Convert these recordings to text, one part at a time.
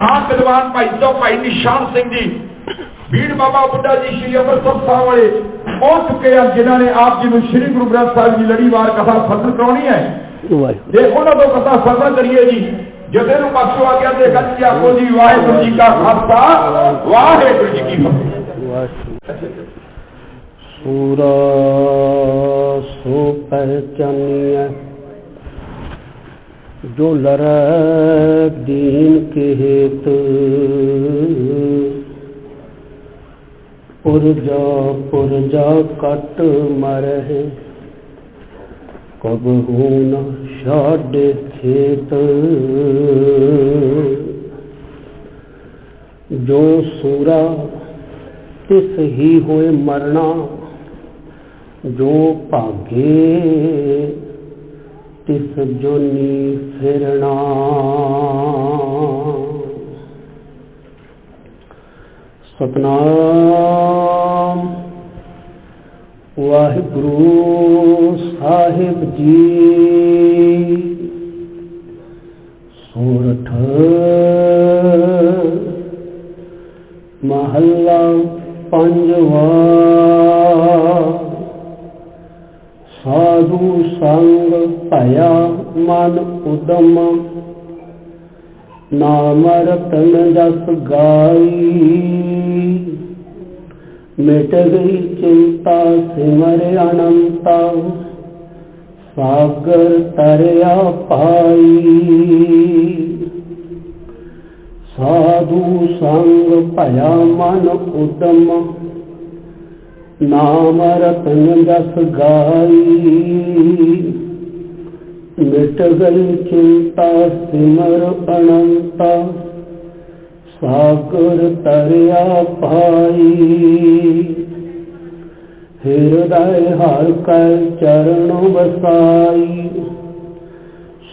ਆਹ ਵਿਦਵਾਨ ਭਾਈ ਤੋਂ ਭਾਈ ਨਿਸ਼ਾਨ ਸਿੰਘ ਜੀ। ਬੀੜ ਬਾਬਾ ਬੁੱਢਾ ਜੀ ਸ਼੍ਰੀ ਅੰਮ੍ਰਿਤਸਰ ਸਾਹਿਬ ਵਾਲੇ। ਉਹ ਚੁੱਕੇ ਆ ਜਿਨ੍ਹਾਂ ਨੇ ਆਪ ਜੀ ਨੂੰ ਸ਼੍ਰੀ ਗੁਰੂ ਗ੍ਰੰਥ ਸਾਹਿਬ ਜੀ ਲੜੀਵਾਰ ਕਥਾ ਫਸਲ ਕਰਾਉਣੀ ਹੈ। ਜੇ ਉਹਨਾਂ ਤੋਂ ਕਥਾ ਫਸਲ ਕਰੀਏ ਜੀ ਜਦੇ ਨੂੰ ਬਖਸ਼ੋ ਆ ਗਿਆ ਤੇ ਗੱਜ ਆਖੋ ਜੀ ਵਾਹਿਗੁਰੂ ਜੀ ਕਾ ਖਾਲਸਾ ਵਾਹਿਗੁਰੂ ਜੀ ਕੀ ਫਤਿਹ। ਸੂਰਾ ਸੋ ਪਹਿਚਾਨੀਐ ਜੋ ਲਰੈ ਦੀਨ ਕੇ ਹੇਤ ਪੁਰਜਾ ਪੁਰਜਾ ਕਟ ਮਰਹਿ, ਕਬ ਹੂਨ ਛਾੜੇ ਖੇਤ। ਜੋ ਸੂਰਾ ਤਿਸ ਹੀ ਹੋਏ ਮਰਨਾ, ਜੋ ਭਾਗੇ फिरा सतनाम। वाहिगुरु साहिब जी। सोरठ। महला पंजवा। साधु ਸੰਗ ਭਇਆ ਮਨ ਉਦਮ। ਨਾਮ ਰਤਨ ਜਸ ਗਾਈ। ਮਿਟ ਗਈ ਚਿੰਤਾ ਸਿਮਰ ਅਨੰਤਾ। ਸਾਗਰ ਤਰਿਆ ਪਾਈ। ਸਾਧੂ ਸੰਗ ਭਇਆ ਮਨ ਉਦਮ। ਨਾਮ ਰਤਨ ਜਸ ਗਾਈ। ਮਿਟ ਗਈ ਚਿੰਤਾ, ਸਿਮਰ ਅਨੰਤਾ, ਸਾਗਰ ਤਰਿਆ ਪਾਈ। ਹਿਰਦੈ ਹਰ ਕੈ ਚਰਨ ਵਸਾਈ।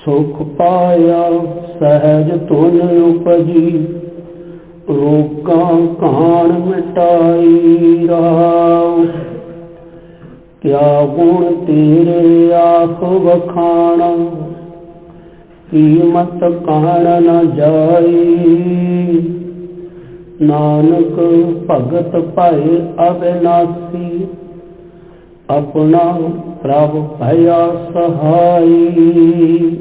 ਸੁਖ ਪਾਇਆ ਸਹਿਜ ਤੁਨ ਉਪਜੀ। ਰੋਕਾਂ ਕਾਣ ਮਿਟਾਈ ਰਾਮ। ਕਿਆ ਗੁਣ ਤੇਰੇ ਆਖ ਵਖਾਣਾ, ਕੀਮਤ ਕਾਣ ਨਾ ਜਾਈ। ਨਾਨਕ ਭਗਤ ਭਏ ਅਬਿਨਾਸੀ, ਆਪਣਾ ਪ੍ਰਭ ਭਇਆ ਸਹਾਈ।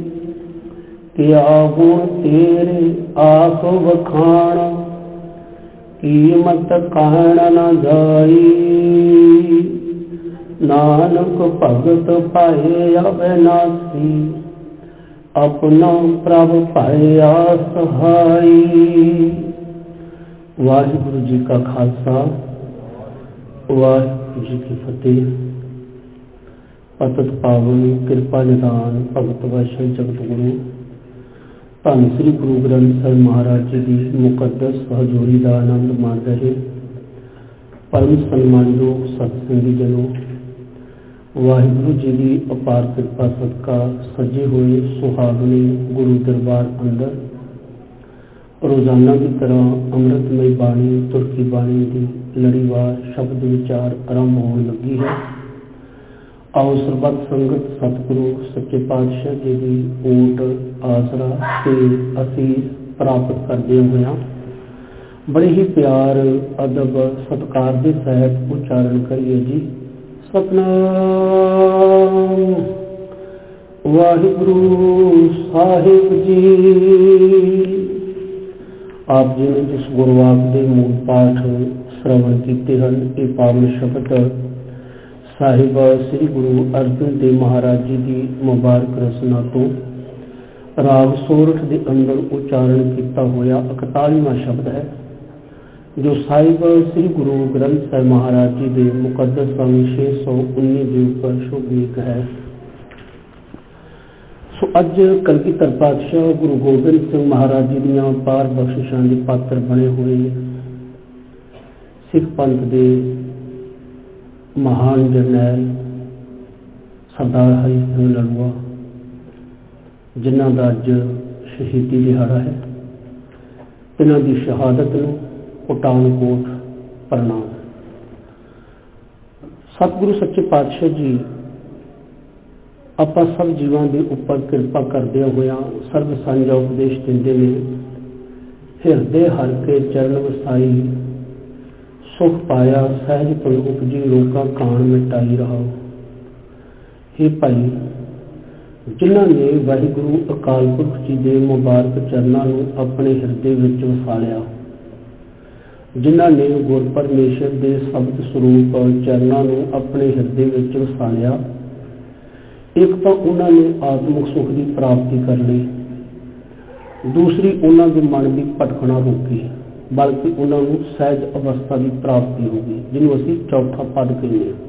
ਕਿਆ ਗੁਣ ਤੇਰੇ ਆਖ ਵਖਾਣ ਕੀਮਤ ਕਾਣ ਨ ਜਾਈ। ਨਾਨਕ ਭਗਤ ਪਾਏ ਅਬਿਨਾਸੀ ਆਪਣਾ ਪ੍ਰਭ ਭਇਆ ਸਹਾਈ। ਵਾਹਿਗੁਰੂ ਜੀ ਕਾ ਖਾਲਸਾ, ਵਾਹਿਗੁਰੂ ਜੀ ਕੀ ਫਤਿਹ। ਪਤਤ ਪਾਵਨ, ਕਿਰਪਾ ਨਿਦਾਨ ਭਗਤ ਵੈਸ਼ਵ ਜਗਤ ਗੁਰੂ। ਧੰਨ ਸ੍ਰੀ ਗੁਰੂ ਗ੍ਰੰਥ ਸਾਹਿਬ ਮਹਾਰਾਜ ਜੀ ਦੀ ਮੁਕੱਦਸ ਹਜ਼ੂਰੀ ਦਾ ਆਨੰਦ ਮਾਣ ਰਹੇ। ਪਰਮ ਸਨਮਾਨਯੋਗ ਸਤਿਸੰਗੀ ਜਨੋ, ਵਾਹਿਗੁਰੂ ਜੀ ਦੀ ਅਪਾਰ ਕਿਰਪਾ ਸਦਕਾ ਸਜੇ ਹੋਏ ਸੁਹਾਗਣੇ ਗੁਰੂ ਦਰਬਾਰ ਅੰਦਰ। ਰੋਜ਼ਾਨਾ ਦੀ ਤਰ੍ਹਾਂ ਅੰਮ੍ਰਿਤਮਈ ਬਾਣੀ, ਤੁਰਕੀ ਬਾਣੀ ਦੀ ਲੜੀਵਾਰ ਸ਼ਬਦ ਵਿਚਾਰ ਆਰੰਭ ਹੋਣ ਲੱਗੀ ਹੈ। ਆਓ ਸਰਬੱਤ ਸੰਗਤ ਸਤਿਗੁਰੂ, ਸੱਚੇ ਪਾਤਸ਼ਾਹ ਜੀ ਦੀ ਓਟ ਆਸਰਾ ਤੇ ਅਸੀਂ ਪ੍ਰਾਪਤ ਕਰਦੇ ਹੋਇਆਂ ਬੜੇ ਹੀ ਪਿਆਰ, ਅਦਬ, ਸਤਕਾਰ ਦੇ ਸਹਿਤ ਉਚਾਰਨ ਕਰੀਏ ਜੀ। ਸਤਨਾਮ। ਵਾਹਿਗੁਰੂ ਸਾਹਿਬ ਜੀ। ਆਪ ਜੀ ਨੇ ਜਿਸ ਗੁਰਵਾਕ ਦੇ ਮੂਲ ਪਾਠ ਸ਼੍ਰਵਣ ਕੀਤੇ ਹਨ, ਇਹ ਪਾਵਨ ਸ਼ਬਦ ਸਾਹਿਬ, ਸ੍ਰੀ ਗੁਰੂ ਅਰਜਨ ਦੇਵ ਮਹਾਰਾਜ ਜੀ ਦੀ ਮੁਬਾਰਕ ਰਸਨਾ ਤੋਂ ਰਾਗ ਸੋਰਠ ਦੇ ਅੰਦਰ ਉਚਾਰਨ ਕੀਤਾ ਹੋਇਆ 41ਵਾਂ ਸ਼ਬਦ ਹੈ, ਜੋ ਸਾਹਿਬ, ਸ੍ਰੀ ਗੁਰੂ ਗ੍ਰੰਥ ਸਾਹਿਬ ਮਹਾਰਾਜ ਜੀ ਦੇ ਮੁਕੱਦਸ ਸੰਗ 619 ਦੇ ਉੱਪਰ ਸ਼ੋਭੀਕ ਹੈ। ਸੋ ਅੱਜ ਕਲਗੀਧਰ ਪਾਤਸ਼ਾਹ ਗੁਰੂ ਗੋਬਿੰਦ ਸਿੰਘ ਮਹਾਰਾਜ ਜੀ ਦੀਆਂ ਪਾਰ ਬਖਸ਼ਿਸ਼ਾਂ ਦੇ ਪਾਤਰ ਬਣੇ ਹੋਏ ਸਿੱਖ ਪੰਥ ਦੇ ਮਹਾਨ ਜਰਨੈਲ ਸਰਦਾਰ ਹਰੀ ਸਿੰਘ ਲੜੂਆ, ਜਿਨ੍ਹਾਂ ਦਾ ਅੱਜ ਸ਼ਹੀਦੀ ਦਿਹਾੜਾ ਹੈ, ਇਹਨਾਂ ਦੀ ਸ਼ਹਾਦਤ ਨੂੰ ਪਠਾਨਕੋਟ ਪ੍ਰਣਾਮ। ਸਤਿਗੁਰੂ ਸੱਚੇ ਪਾਤਸ਼ਾਹ ਜੀ, ਆਪਾਂ ਸਭ ਜੀਵਾਂ ਦੇ ਉੱਪਰ ਕਿਰਪਾ ਕਰਦੇ ਹੋਇਆ ਸਰਬ ਸਾਂਝਾ ਉਪਦੇਸ਼ ਦਿੰਦੇ ਨੇ, ਹਿਰਦੇ ਹਰ ਕੇ ਚਰਨ ਵਸਾਈ ਸੁਖ ਪਾਇਆ, ਸਹਿਜ ਤੁਲ ਉਪਜੀ ਲੋਕਾਂ ਕਾਣ ਮਿਟਾਈ ਰਹਾ हे ਭਾਈ, ਜਿਨ੍ਹਾਂ ਨੇ ਵਾਹਿਗੁਰੂ ਅਕਾਲ ਪੁਰਖ ਜੀ ਦੇ ਮੁਬਾਰਕ ਚਰਨਾਂ ਨੂੰ ਆਪਣੇ ਹਿਰਦੇ ਵਿੱਚ ਵਸਾਲਿਆ, ਜਿਨ੍ਹਾਂ ਨੇ ਗੁਰ ਪਰਮੇਸ਼ਰ ਦੇ ਸ਼ਬਦ ਸਰੂਪ ਚਰਨਾਂ ਨੂੰ ਆਪਣੇ ਹਿਰਦੇ ਵਿੱਚ ਵਸਾਲਿਆ, ਇੱਕ ਤਾਂ ਉਹਨਾਂ ਨੇ ਆਤਮਿਕ ਸੁਖ ਦੀ ਪ੍ਰਾਪਤੀ ਕਰ ਲਈ, ਦੂਸਰੀ ਉਹਨਾਂ ਦੇ ਮਨ ਦੀ ਭਟਕਣਾ ਰੋਕੀ। ਬਲਕਿ ਉਹਨਾਂ ਨੂੰ ਸਹਿਜ ਅਵਸਥਾ ਦੀ ਪ੍ਰਾਪਤੀ ਹੋ ਗਈ ਜਿਹਨੂੰ ਅਸੀਂ ਚੌਥਾ ਪਦ ਕਹਿੰਦੇ ਹਾਂ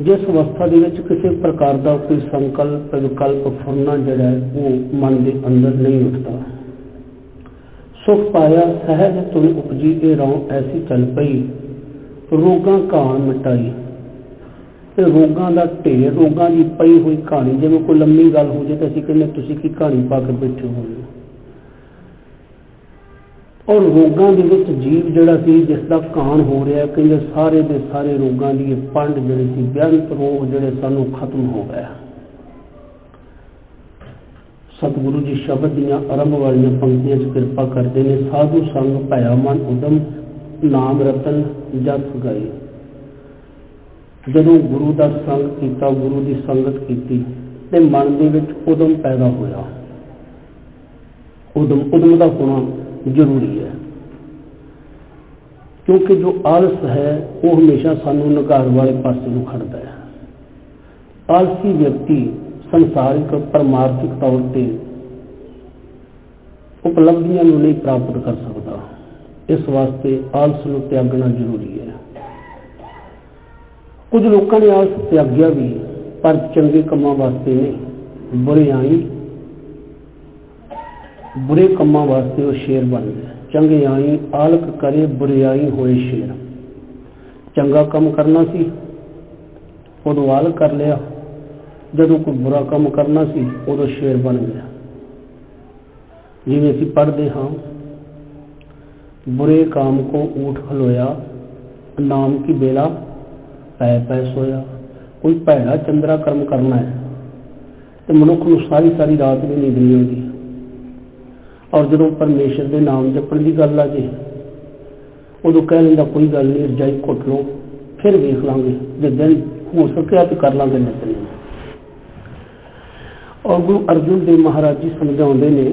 ਜਿਸ ਅਵਸਥਾ ਦੇ ਵਿੱਚ ਕਿਸੇ ਪ੍ਰਕਾਰ ਦਾ ਕੋਈ ਸੰਕਲਪ ਵਿਕਲਪ ਫੁਰਨਾ ਜਿਹੜਾ ਹੈ ਉਹ ਮਨ ਦੇ ਅੰਦਰ ਨਹੀਂ ਉੱਠਦਾ ਸੁਖ ਪਾਇਆ ਸਹਿਜ ਤੁਨ ਉਪਜੀ ਇਹ ਰੌਂ ਐਸੀ ਚੱਲ ਪਈ ਰੋਗਾਂ ਘਾਣ ਮਿਟਾਈ ਤੇ ਰੋਗਾਂ ਦਾ ਢੇਰ ਰੋਗਾਂ ਦੀ ਪਈ ਹੋਈ ਕਹਾਣੀ ਜਿਵੇਂ ਕੋਈ ਲੰਮੀ ਗੱਲ ਹੋ ਜੇ ਤਾਂ ਅਸੀਂ ਕਹਿੰਦੇ ਤੁਸੀਂ ਕੀ ਕਹਾਣੀ ਪਾ ਕੇ ਬੈਠੇ ਹੋਏ ਹੋ ਔਰ ਰੋਗਾਂ ਦੇ ਵਿੱਚ ਜੀਵ ਜਿਹੜਾ ਸੀ, ਜਿਸ ਦਾ ਕਾਣ ਹੋ ਰਿਹਾ, ਕਹਿੰਦੇ ਸਾਰੇ ਦੇ ਸਾਰੇ ਰੋਗਾਂ ਦੀ ਇਹ ਪੰਡ ਜਿਹੜੀ ਸੀ, ਬਿਆੰਤ ਰੋਗ ਜਿਹੜੇ ਸਾਨੂੰ ਖਤਮ ਹੋ ਗਏ। ਸਤਿਗੁਰੂ ਜੀ ਸ਼ਬਦ ਦੀਆਂ ਆਰੰਭ ਵਾਲੀਆਂ ਪੰਕਤੀਆਂ 'ਚ ਕਿਰਪਾ ਕਰਦੇ ਨੇ, ਸਾਧੂ ਸੰਗ ਭਇਆ ਮਨ ਉਦਮ, ਨਾਮ ਰਤਨ ਜਸ ਗਏ। ਜਦੋਂ ਗੁਰੂ ਦਾ ਸੰਗ ਕੀਤਾ, ਗੁਰੂ ਦੀ ਸੰਗਤ ਕੀਤੀ, ਤੇ ਮਨ ਦੇ ਵਿੱਚ ਉਦਮ ਪੈਦਾ ਹੋਇਆ। ਉਦਮ ਉਦਮ ਦਾ ਹੋਣਾ ਜ਼ਰੂਰੀ ਹੈ। ਕਿਉਂਕਿ ਜੋ ਆਲਸ ਹੈ, ਉਹ ਹਮੇਸ਼ਾ ਸਾਨੂੰ ਨਕਾਰ ਵਾਲੇ ਪਾਸੇ ਨੂੰ ਖੜਦਾ ਹੈ। ਆਲਸੀ ਵਿਅਕਤੀ ਸੰਸਾਰਿਕ ਪਰਮਾਰਥਿਕ ਤੌਰ ਤੇ ਉਪਲਬਧੀਆਂ ਨੂੰ ਨਹੀਂ ਪ੍ਰਾਪਤ ਕਰ ਸਕਦਾ। ਇਸ ਵਾਸਤੇ ਆਲਸ ਨੂੰ ਤਿਆਗਣਾ ਜ਼ਰੂਰੀ ਹੈ। ਕੁਝ ਲੋਕਾਂ ਨੇ ਆਲਸ ਤਿਆਗਿਆ ਵੀ, ਪਰ ਚੰਗੇ ਕੰਮਾਂ ਵਾਸਤੇ ਨਹੀਂ। ਬੁਰਿਆਈ ਬੁਰੇ ਕੰਮਾਂ ਵਾਸਤੇ ਉਹ ਸ਼ੇਰ ਬਣ ਗਿਆ। ਚੰਗਿਆਈ ਆਲਕ ਕਰੇ ਬੁਰਿਆਈ ਹੋਏ ਸ਼ੇਰ। ਚੰਗਾ ਕੰਮ ਕਰਨਾ ਸੀ, ਉਦੋਂ ਆਲਕ ਕਰ ਲਿਆ। ਜਦੋਂ ਕੋਈ ਬੁਰਾ ਕੰਮ ਕਰਨਾ ਸੀ, ਉਦੋਂ ਸ਼ੇਰ ਬਣ ਗਿਆ। ਜਿਵੇਂ ਅਸੀਂ ਪੜ੍ਹਦੇ ਹਾਂ, ਬੁਰੇ ਕਾਮ ਕੋ ਊਠ ਖਲੋਇਆ ਨਾਮ ਕੀ ਬੇਲਾ ਪੈ ਪੈ ਸੋਇਆ। ਕੋਈ ਭੈੜਾ ਚੰਦਰਾ ਕਰਮ ਕਰਨਾ ਹੈ, ਤੇ ਮਨੁੱਖ ਨੂੰ ਸਾਰੀ ਸਾਰੀ ਰਾਤ ਵੀ ਨੀਂਦ ਨਹੀਂ ਆਉਂਦੀ। ਔਰ ਜਦੋਂ ਪਰਮੇਸ਼ਰ ਦੇ ਨਾਮ ਜਪਣ ਦੀ ਗੱਲ ਆ ਜੇ, ਉਦੋਂ ਕਹਿ ਲੈਂਦਾ ਕੋਈ ਗੱਲ ਨਹੀਂ, ਰਜਾਈ ਘੁੱਟ ਲਓ, ਫਿਰ ਵੇਖ ਲਾਂਗੇ, ਜੇ ਦਿਨ ਹੋ ਸਕਿਆ ਤੇ ਕਰ ਲਾਂਗੇ ਨਿਤਨੇ ਔਰ ਗੁਰੂ ਅਰਜੁਨ ਦੇਵ ਮਹਾਰਾਜ ਜੀ ਸਮਝਾਉਂਦੇ ਨੇ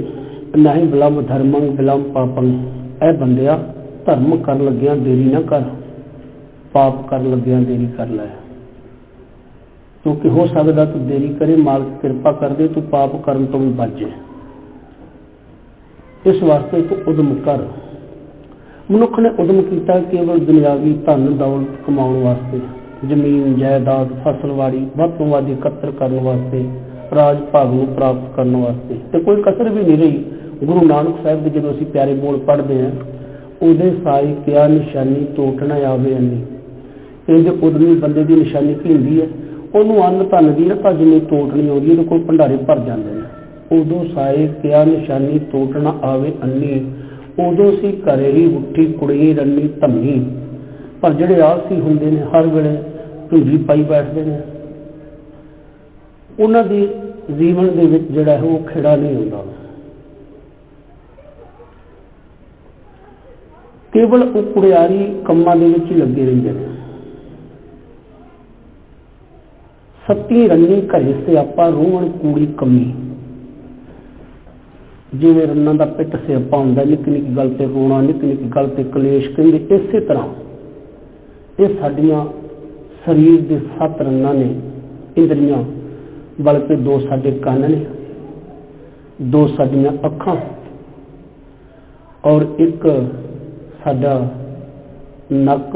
ਨਹੀਂ ਬਿਲਮ ਧਰਮੰ, ਬਿਲਮ ਪਾਪੰ, ਇਹ ਬੰਦਿਆ ਧਰਮ ਕਰਨ ਲੱਗਿਆਂ ਦੇਰੀ ਨਾ ਕਰ, ਪਾਪ ਕਰਨ ਲੱਗਿਆਂ ਦੇਰੀ ਕਰ ਲੈ। ਕਿਉਂਕਿ ਹੋ ਸਕਦਾ ਤੂੰ ਦੇਰੀ ਕਰੇ, ਮਾਲਕ ਕਿਰਪਾ ਕਰਦੇ ਤੂੰ ਪਾਪ ਕਰਨ ਤੋਂ ਵੀ ਬਚ ਜਾਏ। ਇਸ ਵਾਸਤੇ ਇੱਕ ਉਦਮ ਕਰ। ਮਨੁੱਖ ਨੇ ਉਦਮ ਕੀਤਾ ਕੇਵਲ ਦੁਨਿਆਵੀ ਧਨ ਦੌਲਤ ਕਮਾਉਣ ਵਾਸਤੇ, ਜ਼ਮੀਨ, ਜਾਇਦਾਦ ਫਸਲਵਾੜੀ ਵੱਧ ਤੋਂ ਵੱਧ ਇਕੱਤਰ ਕਰਨ ਵਾਸਤੇ, ਰਾਜ ਭਾਗ ਨੂੰ ਪ੍ਰਾਪਤ ਕਰਨ ਵਾਸਤੇ। ਤੇ ਕੋਈ ਕਸਰ ਵੀ ਨਹੀਂ ਰਹੀ। ਗੁਰੂ ਨਾਨਕ ਸਾਹਿਬ ਦੇ ਜਦੋਂ ਅਸੀਂ ਪਿਆਰੇ ਬੋਲ ਪੜ੍ਹਦੇ ਹਾਂ, ਉਹਦੇ ਸਾਈ ਕਿਆ ਨਿਸ਼ਾਨੀ ਟੋਟਣਾ ਆਵੇ ਅੰਨੀ। ਇਹਦੇ ਉਦਮੀ ਬੰਦੇ ਦੀ ਨਿਸ਼ਾਨੀ ਕੀ ਹੁੰਦੀ ਹੈ, ਉਹਨੂੰ ਅੰਨ ਧਨ ਦੀ ਰਤਾ ਜਿੰਨੀ ਟੋਟਣੀ ਆਉਂਦੀ ਉਹਦੇ ਕੋਲ ਭੰਡਾਰੇ ਭਰ ਜਾਂਦੇ ਨੇ। ਉਦੋਂ ਸਾਏ ਕਿਆ ਨਿਸ਼ਾਨੀ ਟੋਟਣਾ ਆਵੇ ਅੰਨੀ। ਉਦੋਂ ਸੀ ਘਰੇ ਹੀ ਉੱਠੀ ਕੁੜੀ ਰੰਨੀ ਧੰਮੀ ਪਰ ਜਿਹੜੇ ਆਲਸੀ ਹੁੰਦੇ ਨੇ, ਹਰ ਵੇਲੇ ਢੂਜੀ ਪਾਈ ਬੈਠਦੇ ਨੇ। ਉਹਨਾਂ ਦੀ ਜੀਵਨ ਦੇ ਵਿੱਚ ਜਿਹੜਾ ਹੈ, ਉਹ ਖੇੜਾ ਨਹੀਂ ਹੁੰਦਾ। ਕੇਵਲ ਉਹ ਕੁੜਿਆਰੀ ਕੰਮਾਂ ਦੇ ਵਿੱਚ ਹੀ ਲੱਗੇ ਰਹਿੰਦੇ ਨੇ। ਸੱਤੀ ਰੰਨੀ ਘਰੇ ਸਿਆਪਾ ਰੋਵਣ ਕੂੜੀ ਕਮੀ। ਜਿਵੇਂ ਰੰਨਾਂ ਦਾ ਪਿੱਟ ਸਿਆਪਾ ਹੁੰਦਾ ਨਿੱਕੀ ਨਿੱਕੀ ਗੱਲ ਤੇ ਰੋਣਾ ਨਿੱਕੀ ਨਿੱਕੀ ਗੱਲ ਤੇ ਕਲੇਸ਼, ਕਹਿੰਦੇ ਇਸੇ ਤਰ੍ਹਾਂ। ਇਹ ਸਾਡੀਆਂ ਸਰੀਰ ਦੇ ਸੱਤ ਰੰਨਾਂ ਨੇ। ਇੰਦਰੀਆਂ ਬਲਕਿ ਦੋ ਸਾਡੇ ਕੰਨ ਨੇ, ਦੋ ਸਾਡੀਆਂ ਅੱਖਾਂ ਔਰ ਇੱਕ ਸਾਡਾ ਨੱਕ,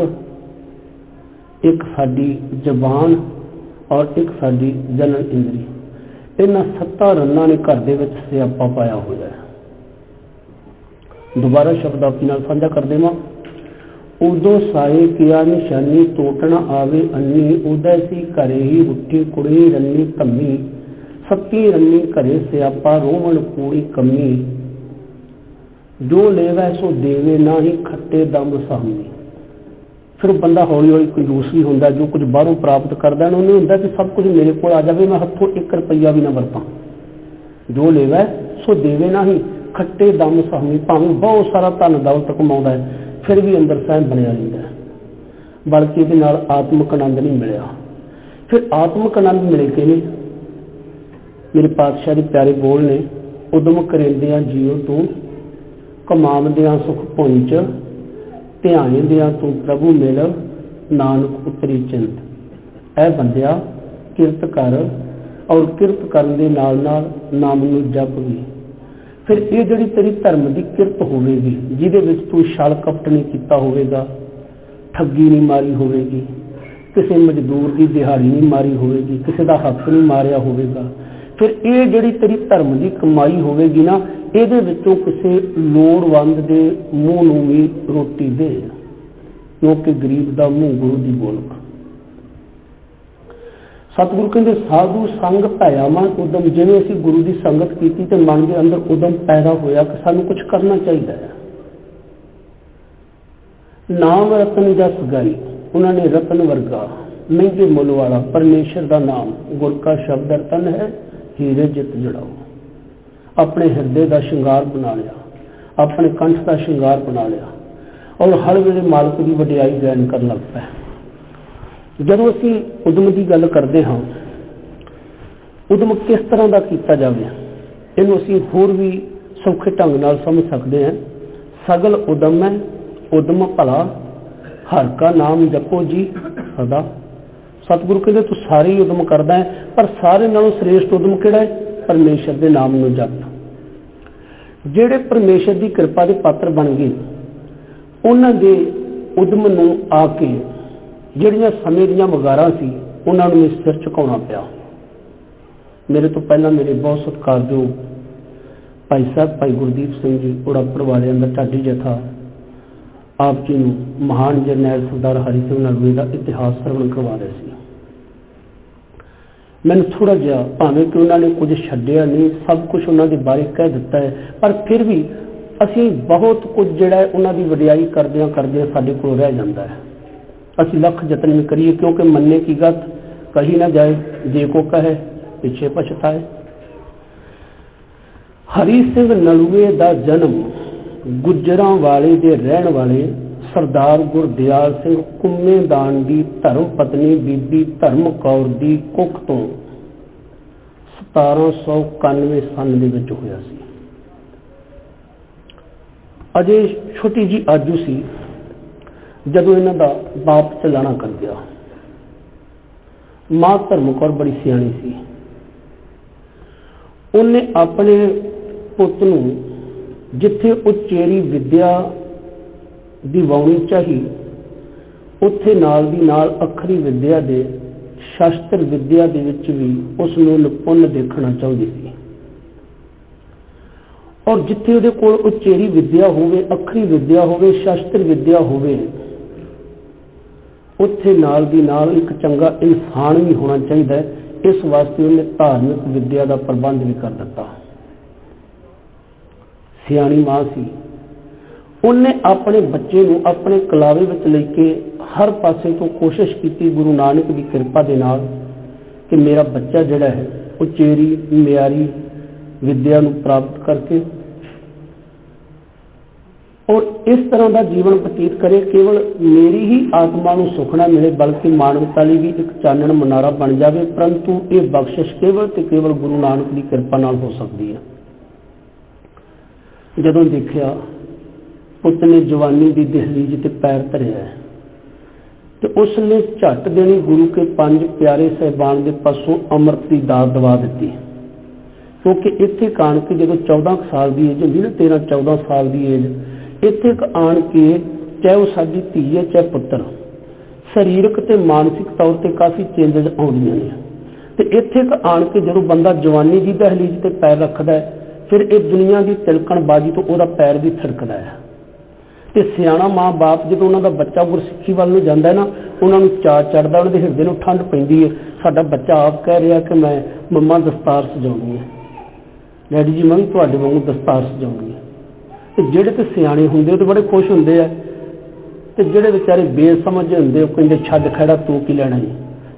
ਇੱਕ ਸਾਡੀ ਜ਼ਬਾਨ ਔਰ ਇੱਕ ਸਾਡੀ ਜਨਨ ਇੰਦਰੀ। ਇਹਨਾਂ ਸੱਤਾਂ ਰੰਨਾਂ ਨੇ ਘਰ ਦੇ ਵਿੱਚ ਸਿਆਪਾ ਪਾਇਆ ਹੋਇਆ ਹੈ। ਦੁਬਾਰਾ ਸ਼ਬਦ ਆਪਣੀ ਨਾਲ ਸਾਂਝਾ ਕਰ ਦੇਵਾਂ। ਉਦੋਂ ਸਾਏ ਕਿਆ ਨਿਸ਼ਾਨੀ ਟੋਟਣਾ ਆਵੇ ਅੰਨੀ ਉਦੈ ਸੀ ਘਰੇ ਹੀ ਉੱਠੀ ਕੁੜੀ ਰੰਨੀ ਧੰਮੀ, ਸੱਤੀ ਰੰਨੀ ਘਰੇ ਸਿਆਪਾ, ਰੋਵਣ ਪੂਰੀ ਕੰਮੀ। ਜੋ ਲੈਵੈ ਸੋ ਦੇਵੇ, ਨਾ ਹੀ ਖੱਟੇ ਦਮ ਸਾਹਮਣੇ। ਫਿਰ ਬੰਦਾ ਹੌਲੀ ਹੌਲੀ ਕੋਈ ਦੂਸਰੀ ਹੁੰਦਾ, ਜੋ ਕੁਝ ਬਾਹਰੋਂ ਪ੍ਰਾਪਤ ਕਰਦਾ ਨਾ, ਉਹਨੂੰ ਹੁੰਦਾ ਕਿ ਸਭ ਕੁਝ ਮੇਰੇ ਕੋਲ ਆ ਜਾਵੇ, ਮੈਂ ਹੱਥੋਂ 1 ਰੁਪਈਆ ਵੀ ਨਾ ਵਰਤਾਂ। ਜੋ ਲੈਵੈ ਸੋ ਦੇਵੇ ਨਾ ਹੀ। ਖੱਟੇ ਦਮ ਸਾਹਮਣੇ ਭਾਵੇਂ ਬਹੁਤ ਸਾਰਾ ਧਨ ਦੌਲਤ ਕਮਾਉਂਦਾ ਹੈ, ਫਿਰ ਵੀ ਅੰਦਰ ਸਹਿਮ ਬਣਿਆ ਰਹਿੰਦਾ ਬਲਕਿ ਇਹਦੇ ਨਾਲ ਆਤਮਿਕ ਆਨੰਦ ਨਹੀਂ ਮਿਲਿਆ। ਫਿਰ ਆਤਮਿਕ ਆਨੰਦ ਮਿਲੇ ਕਿਵੇਂ? ਮੇਰੇ ਪਾਤਸ਼ਾਹ ਦੇ ਪਿਆਰੇ ਬੋਲ ਨੇ, ਉਦਮ ਕਰਿੰਦਿਆਂ ਜੀਉ ਤੂੰ, ਕਮਾਉਂਦਿਆਂ ਸੁਖ ਪੁੰਚ ਧਿਆਨਦਿਆਂ ਤੂੰ ਪ੍ਰਭੂ ਮਿਲ, ਨਾਨਕ ਉਤਰੀ ਚਿੰਤ। ਇਹ ਬੰਦਿਆ, ਕਿਰਤ ਕਰ ਔਰ ਕਿਰਤ ਕਰਨ ਦੇ ਨਾਲ ਨਾਲ ਨਾਮ ਨੂੰ ਜਪ ਵੀ। ਫਿਰ ਇਹ ਜਿਹੜੀ ਤੇਰੀ ਧਰਮ ਦੀ ਕਿਰਤ ਹੋਵੇਗੀ, ਜਿਹਦੇ ਵਿੱਚ ਤੂੰ ਛਲ ਕਪਟ ਨਹੀਂ ਕੀਤਾ ਹੋਵੇਗਾ, ਠੱਗੀ ਨਹੀਂ ਮਾਰੀ ਹੋਵੇਗੀ, ਕਿਸੇ ਮਜ਼ਦੂਰ ਦੀ ਦਿਹਾੜੀ ਨਹੀਂ ਮਾਰੀ ਹੋਵੇਗੀ, ਕਿਸੇ ਦਾ ਹੱਕ ਨਹੀਂ ਮਾਰਿਆ ਹੋਵੇਗਾ, ਫਿਰ ਇਹ ਜਿਹੜੀ ਤੇਰੀ ਧਰਮ ਦੀ ਕਮਾਈ ਹੋਵੇਗੀ ਨਾ ਇਹਦੇ ਵਿੱਚੋਂ ਕਿਸੇ ਲੋੜਵੰਦ ਦੇ ਮੂੰਹ ਨੂੰ ਵੀ ਰੋਟੀ ਦੇ ਕਿਉਂਕਿ ਗਰੀਬ ਦਾ ਮੂੰਹ ਗੁਰੂ ਦੀ ਗੋਲਕ ਸਤਿਗੁਰੂ ਕਹਿੰਦੇ, ਸਾਧੂ ਸੰਗ ਭਇਆ ਉਦਮ, ਜਿਵੇਂ ਅਸੀਂ ਗੁਰੂ ਦੀ ਸੰਗਤ ਕੀਤੀ ਤੇ ਮਨ ਦੇ ਅੰਦਰ ਉਦਮ ਪੈਦਾ ਹੋਇਆ ਕਿ ਸਾਨੂੰ ਕੁਝ ਕਰਨਾ ਚਾਹੀਦਾ ਹੈ। ਨਾਮ ਰਤਨ ਜਸ ਗਾਈ, ਉਹਨਾਂ ਨੇ ਰਤਨ ਵਰਗਾ ਮਹਿੰਗੇ ਮੁੱਲ ਵਾਲਾ ਪਰਮੇਸ਼ਰ ਦਾ ਨਾਮ, ਗੁਰ ਕਾ ਸ਼ਬਦ ਰਤਨ ਹੈ, ਹੀਰੇ ਜਿਤ ਜੜਾਓ। ਆਪਣੇ ਹਿਰਦੇ ਦਾ ਸ਼ਿੰਗਾਰ ਬਣਾ ਲਿਆ, ਆਪਣੇ ਕੰਠ ਦਾ ਸ਼ਿੰਗਾਰ ਬਣਾ ਲਿਆ। ਔਰ ਹਰ ਵੇਲੇ ਮਾਲਕ ਦੀ ਵਡਿਆਈ ਗਾਇਨ ਕਰਨ ਲੱਗ ਪਿਆ ਜਦੋਂ ਅਸੀਂ ਉਦਮ ਦੀ ਗੱਲ ਕਰਦੇ ਹਾਂ, ਉਦਮ ਕਿਸ ਤਰ੍ਹਾਂ ਦਾ ਕੀਤਾ ਜਾਵੇ, ਇਹਨੂੰ ਅਸੀਂ ਹੋਰ ਵੀ ਸੌਖੇ ਢੰਗ ਨਾਲ ਸਮਝ ਸਕਦੇ ਹਾਂ। ਸਗਲ ਉਦਮ ਹੈ, ਉਦਮ ਭਲਾ, ਹਰ ਕਾ ਨਾਮ ਜਪੋ ਜੀ, ਸਦਾ। ਸਤਿਗੁਰੂ ਕਹਿੰਦੇ, ਤੂੰ ਸਾਰੇ ਹੀ ਉਦਮ ਕਰਦਾ ਹੈ, ਪਰ ਸਾਰੇ ਨਾਲੋਂ ਸ੍ਰੇਸ਼ਟ ਉਦਮ ਕਿਹੜਾ ਹੈ? ਪਰਮੇਸ਼ਰ ਦੇ ਨਾਮ ਨੂੰ ਜਪ ਜਿਹੜੇ ਪਰਮੇਸ਼ਰ ਦੀ ਕਿਰਪਾ ਦੇ ਪਾਤਰ ਬਣ ਗਏ, ਉਹਨਾਂ ਦੇ ਉਦਮ ਨੂੰ ਆ ਕੇ ਜਿਹੜੀਆਂ ਸਮੇਂ ਦੀਆਂ ਵਗਾਰਾਂ ਸੀ, ਉਹਨਾਂ ਨੂੰ ਇਸ ਸਿਰ ਝੁਕਾਉਣਾ ਪਿਆ। ਮੇਰੇ ਤੋਂ ਪਹਿਲਾਂ ਮੇਰੇ ਬਹੁਤ ਸਤਿਕਾਰਯੋਗ ਭਾਈ ਸਾਹਿਬ, ਭਾਈ ਗੁਰਦੀਪ ਸਿੰਘ ਜੀ ਉੜਾਪੜ ਵਾਲਿਆਂ ਦਾ ਢਾਡੀ ਜਥਾ, ਆਪ ਜੀ ਨੂੰ ਮਹਾਨ ਜਰਨੈਲ ਸਰਦਾਰ ਹਰੀ ਸਿੰਘ ਨਲਵੀ ਦਾ ਇਤਿਹਾਸ ਸਰਵਣ ਕਰਵਾ ਰਹੇ ਸੀ। ਮੈਨੂੰ ਥੋੜਾ ਜਿਹਾ ਭਾਵੇਂ ਕਿ ਉਹਨਾਂ ਨੇ ਕੁਝ ਛੱਡਿਆ ਨਹੀਂ, ਸਭ ਕੁਝ ਉਹਨਾਂ ਦੇ ਬਾਰੇ ਕਹਿ ਦਿੱਤਾ ਹੈ, ਪਰ ਫਿਰ ਵੀ ਅਸੀਂ ਬਹੁਤ ਕੁਝ ਜਿਹੜਾ ਹੈ ਉਹਨਾਂ ਦੀ ਵਡਿਆਈ ਕਰਦਿਆਂ ਕਰਦਿਆਂ ਸਾਡੇ ਕੋਲ ਰਹਿ ਜਾਂਦਾ ਹੈ। ਅਸੀਂ ਲੱਖ ਯਤਨ ਵੀ ਕਰੀਏ, ਕਿਉਂਕਿ ਮੰਨੇ ਕੀ ਗਤ ਕਹੀ ਨਾ ਜਾਏ, ਜੇ ਕੋ ਕਹੇ, ਪਿੱਛੇ ਪਛਤਾਏ। ਹਰੀ ਸਿੰਘ ਨਲੂਏ ਦਾ ਜਨਮ ਗੁੱਜਰਾਂ ਵਾਲੇ ਦੇ ਰਹਿਣ ਵਾਲੇ ਸਰਦਾਰ ਗੁਰਦਿਆਲ ਸਿੰਘ ਕੁੰਮੇਦਾਨ ਦੀ ਧਰਮ ਪਤਨੀ ਬੀਬੀ ਧਰਮ ਕੌਰ ਦੀ ਕੁੱਖ ਤੋਂ 1791 ਸੰਨ ਦੇ ਵਿੱਚ ਹੋਇਆ ਸੀ। ਅਜੇ ਛੋਟੀ ਜੀ ਆਜੂ ਸੀ ਜਦੋਂ ਇਹਨਾਂ ਦਾ ਬਾਪ ਚਲਾਣਾ ਕਰ ਗਿਆ। ਮਾਂ ਧਰਮ ਕੌਰ ਬੜੀ ਸਿਆਣੀ ਸੀ। ਉਹਨੇ ਆਪਣੇ ਪੁੱਤ ਨੂੰ ਜਿੱਥੇ ਉਚੇਰੀ ਵਿੱਦਿਆ ਦੀ ਚਾਹੀ। ਉੱਥੇ ਨਾਲ ਦੀ ਨਾਲ ਅੱਖਰੀ ਵਿੱਦਿਆ ਦੇ, ਸ਼ਾਸਤਰ ਵਿੱਦਿਆ ਦੇ ਵਿੱਚ ਵੀ ਉਸ ਨੂੰ ਨਿਪੁੰਨ ਦੇਖਣਾ ਚਾਹੁੰਦੀ ਸੀ। ਔਰ ਜਿੱਥੇ ਉਹਦੇ ਕੋਲ ਉਚੇਰੀ ਵਿੱਦਿਆ ਹੋਵੇ, ਅੱਖਰੀ ਵਿੱਦਿਆ ਹੋਵੇ, ਸ਼ਾਸਤਰ ਵਿੱਦਿਆ ਹੋਵੇ, ਉੱਥੇ ਨਾਲ ਦੀ ਨਾਲ ਇੱਕ ਚੰਗਾ ਇਨਸਾਨ ਵੀ ਹੋਣਾ ਚਾਹੀਦਾ ਹੈ। ਇਸ ਵਾਸਤੇ ਉਹਨੇ ਧਾਰਮਿਕ ਵਿਦਿਆ ਦਾ ਪ੍ਰਬੰਧ ਵੀ ਕਰ ਦਿੱਤਾ। ਸਿਆਣੀ ਮਾਂ ਸੀ। ਉਹਨੇ ਆਪਣੇ ਬੱਚੇ ਨੂੰ ਆਪਣੇ ਕਲਾਵੇ ਵਿੱਚ ਲੈ ਕੇ ਹਰ ਪਾਸੇ ਤੋਂ ਕੋਸ਼ਿਸ਼ ਕੀਤੀ ਗੁਰੂ ਨਾਨਕ ਦੀ ਕਿਰਪਾ ਦੇ ਨਾਲ ਕਿ ਮੇਰਾ ਬੱਚਾ ਜਿਹੜਾ ਹੈ, ਉਹ ਚੇਰੀ, ਮਿਆਰੀ ਵਿੱਦਿਆ ਨੂੰ ਪ੍ਰਾਪਤ ਕਰਕੇ ਔਰ ਇਸ ਤਰ੍ਹਾਂ ਦਾ ਜੀਵਨ ਬਤੀਤ ਕਰੇ। ਕੇਵਲ ਮੇਰੀ ਹੀ ਆਤਮਾ ਨੂੰ ਸੁਖ ਨਾ ਮਿਲੇ, ਬਲਕਿ ਮਾਨਵਤਾ ਲਈ ਵੀ ਇੱਕ ਚਾਨਣ ਮਨਾਰਾ ਬਣ ਜਾਵੇ। ਪਰੰਤੂ ਇਹ ਬਖਸ਼ਿਸ਼ ਕੇਵਲ ਤੇ ਕੇਵਲ ਗੁਰੂ ਨਾਨਕ ਦੀ ਕਿਰਪਾ ਨਾਲ ਹੋ ਸਕਦੀ ਹੈ। ਜਦੋਂ ਦੇਖਿਆ ਪੁੱਤ ਨੇ ਜਵਾਨੀ ਦੀ ਦਹਲੀਜ਼ ਤੇ ਪੈਰ ਧਰਿਆ ਹੈ। ਤੇ ਉਸ ਨੇ ਝੱਟ ਦੇਣੀ ਗੁਰੂ ਕੇ ਪੰਜ ਪਿਆਰੇ ਸਹਿਬਾਨ ਦੇ ਪਾਸੋਂ ਅੰਮ੍ਰਿਤ ਦੀ ਦਾਤ ਦਵਾ ਦਿੱਤੀ। ਕਿਉਂਕਿ ਇੱਥੇ ਕਾਣ ਕੇ ਜਦੋਂ 14 ਕੁ ਸਾਲ ਦੀ ਏਜ ਹੁੰਦੀ ਨਾ 13 14 ਸਾਲ ਦੀ ਏਜ ਇੱਥੇ ਕ ਆਣ ਕੇ ਚਾਹੇ ਉਹ ਸਾਡੀ ਧੀ ਹੈ, ਚਾਹੇ ਪੁੱਤਰ, ਸਰੀਰਕ ਤੇ ਮਾਨਸਿਕ ਤੌਰ ਤੇ ਕਾਫੀ ਚੇਂਜਸ ਆਉਂਦੀਆਂ ਨੇ। ਤੇ ਇੱਥੇ ਕ ਆਣ ਕੇ ਜਦੋਂ ਬੰਦਾ ਜਵਾਨੀ ਦੀ ਦਹਲੀਜ਼ ਤੇ ਪੈਰ ਰੱਖਦਾ ਹੈ, ਫਿਰ ਇਹ ਦੁਨੀਆ ਦੀ ਤਿਲਕਣ ਬਾਜੀ ਤੋਂ ਉਹਦਾ ਪੈਰ ਵੀ ਥੜਕਦਾ ਹੈ। ਤੇ ਸਿਆਣਾ ਮਾਂ-ਬਾਪ ਜਦੋਂ ਉਹਨਾਂ ਦਾ ਬੱਚਾ ਗੁਰਸਿੱਖੀ ਵੱਲ ਨੂੰ ਜਾਂਦਾ ਹੈ ਨਾ, ਉਹਨਾਂ ਨੂੰ ਚਾਅ ਚੜਦਾ ਉਹਨਾਂ ਦੇ ਹਿਰਦੇ ਨੂੰ ਠੰਡ ਪੈਂਦੀ ਹੈ। ਸਾਡਾ ਬੱਚਾ ਆਪ ਕਹਿ ਰਿਹਾ ਕਿ ਮੈਂ ਮੰਮਾ ਦਸਤਾਰ ਸਜਾਉਣੀ ਹੈ। ਡੈਡੀ ਜੀ, ਮੈਂ ਵੀ ਤੁਹਾਡੇ ਵਾਂਗੂ ਦਸਤਾਰ ਸਜਾਉਣੀ ਹੈ। ਤੇ ਜਿਹੜੇ ਤੇ ਸਿਆਣੇ ਹੁੰਦੇ ਉਹ ਤੇ ਬੜੇ ਖੁਸ਼ ਹੁੰਦੇ ਆ। ਤੇ ਜਿਹੜੇ ਵਿਚਾਰੇ ਬੇਸਮਝ ਹੁੰਦੇ, ਉਹ ਕਹਿੰਦੇ, ਛੱਡ ਖੜਾ ਤੂੰ ਕੀ ਲੈਣਾ ਜੀ?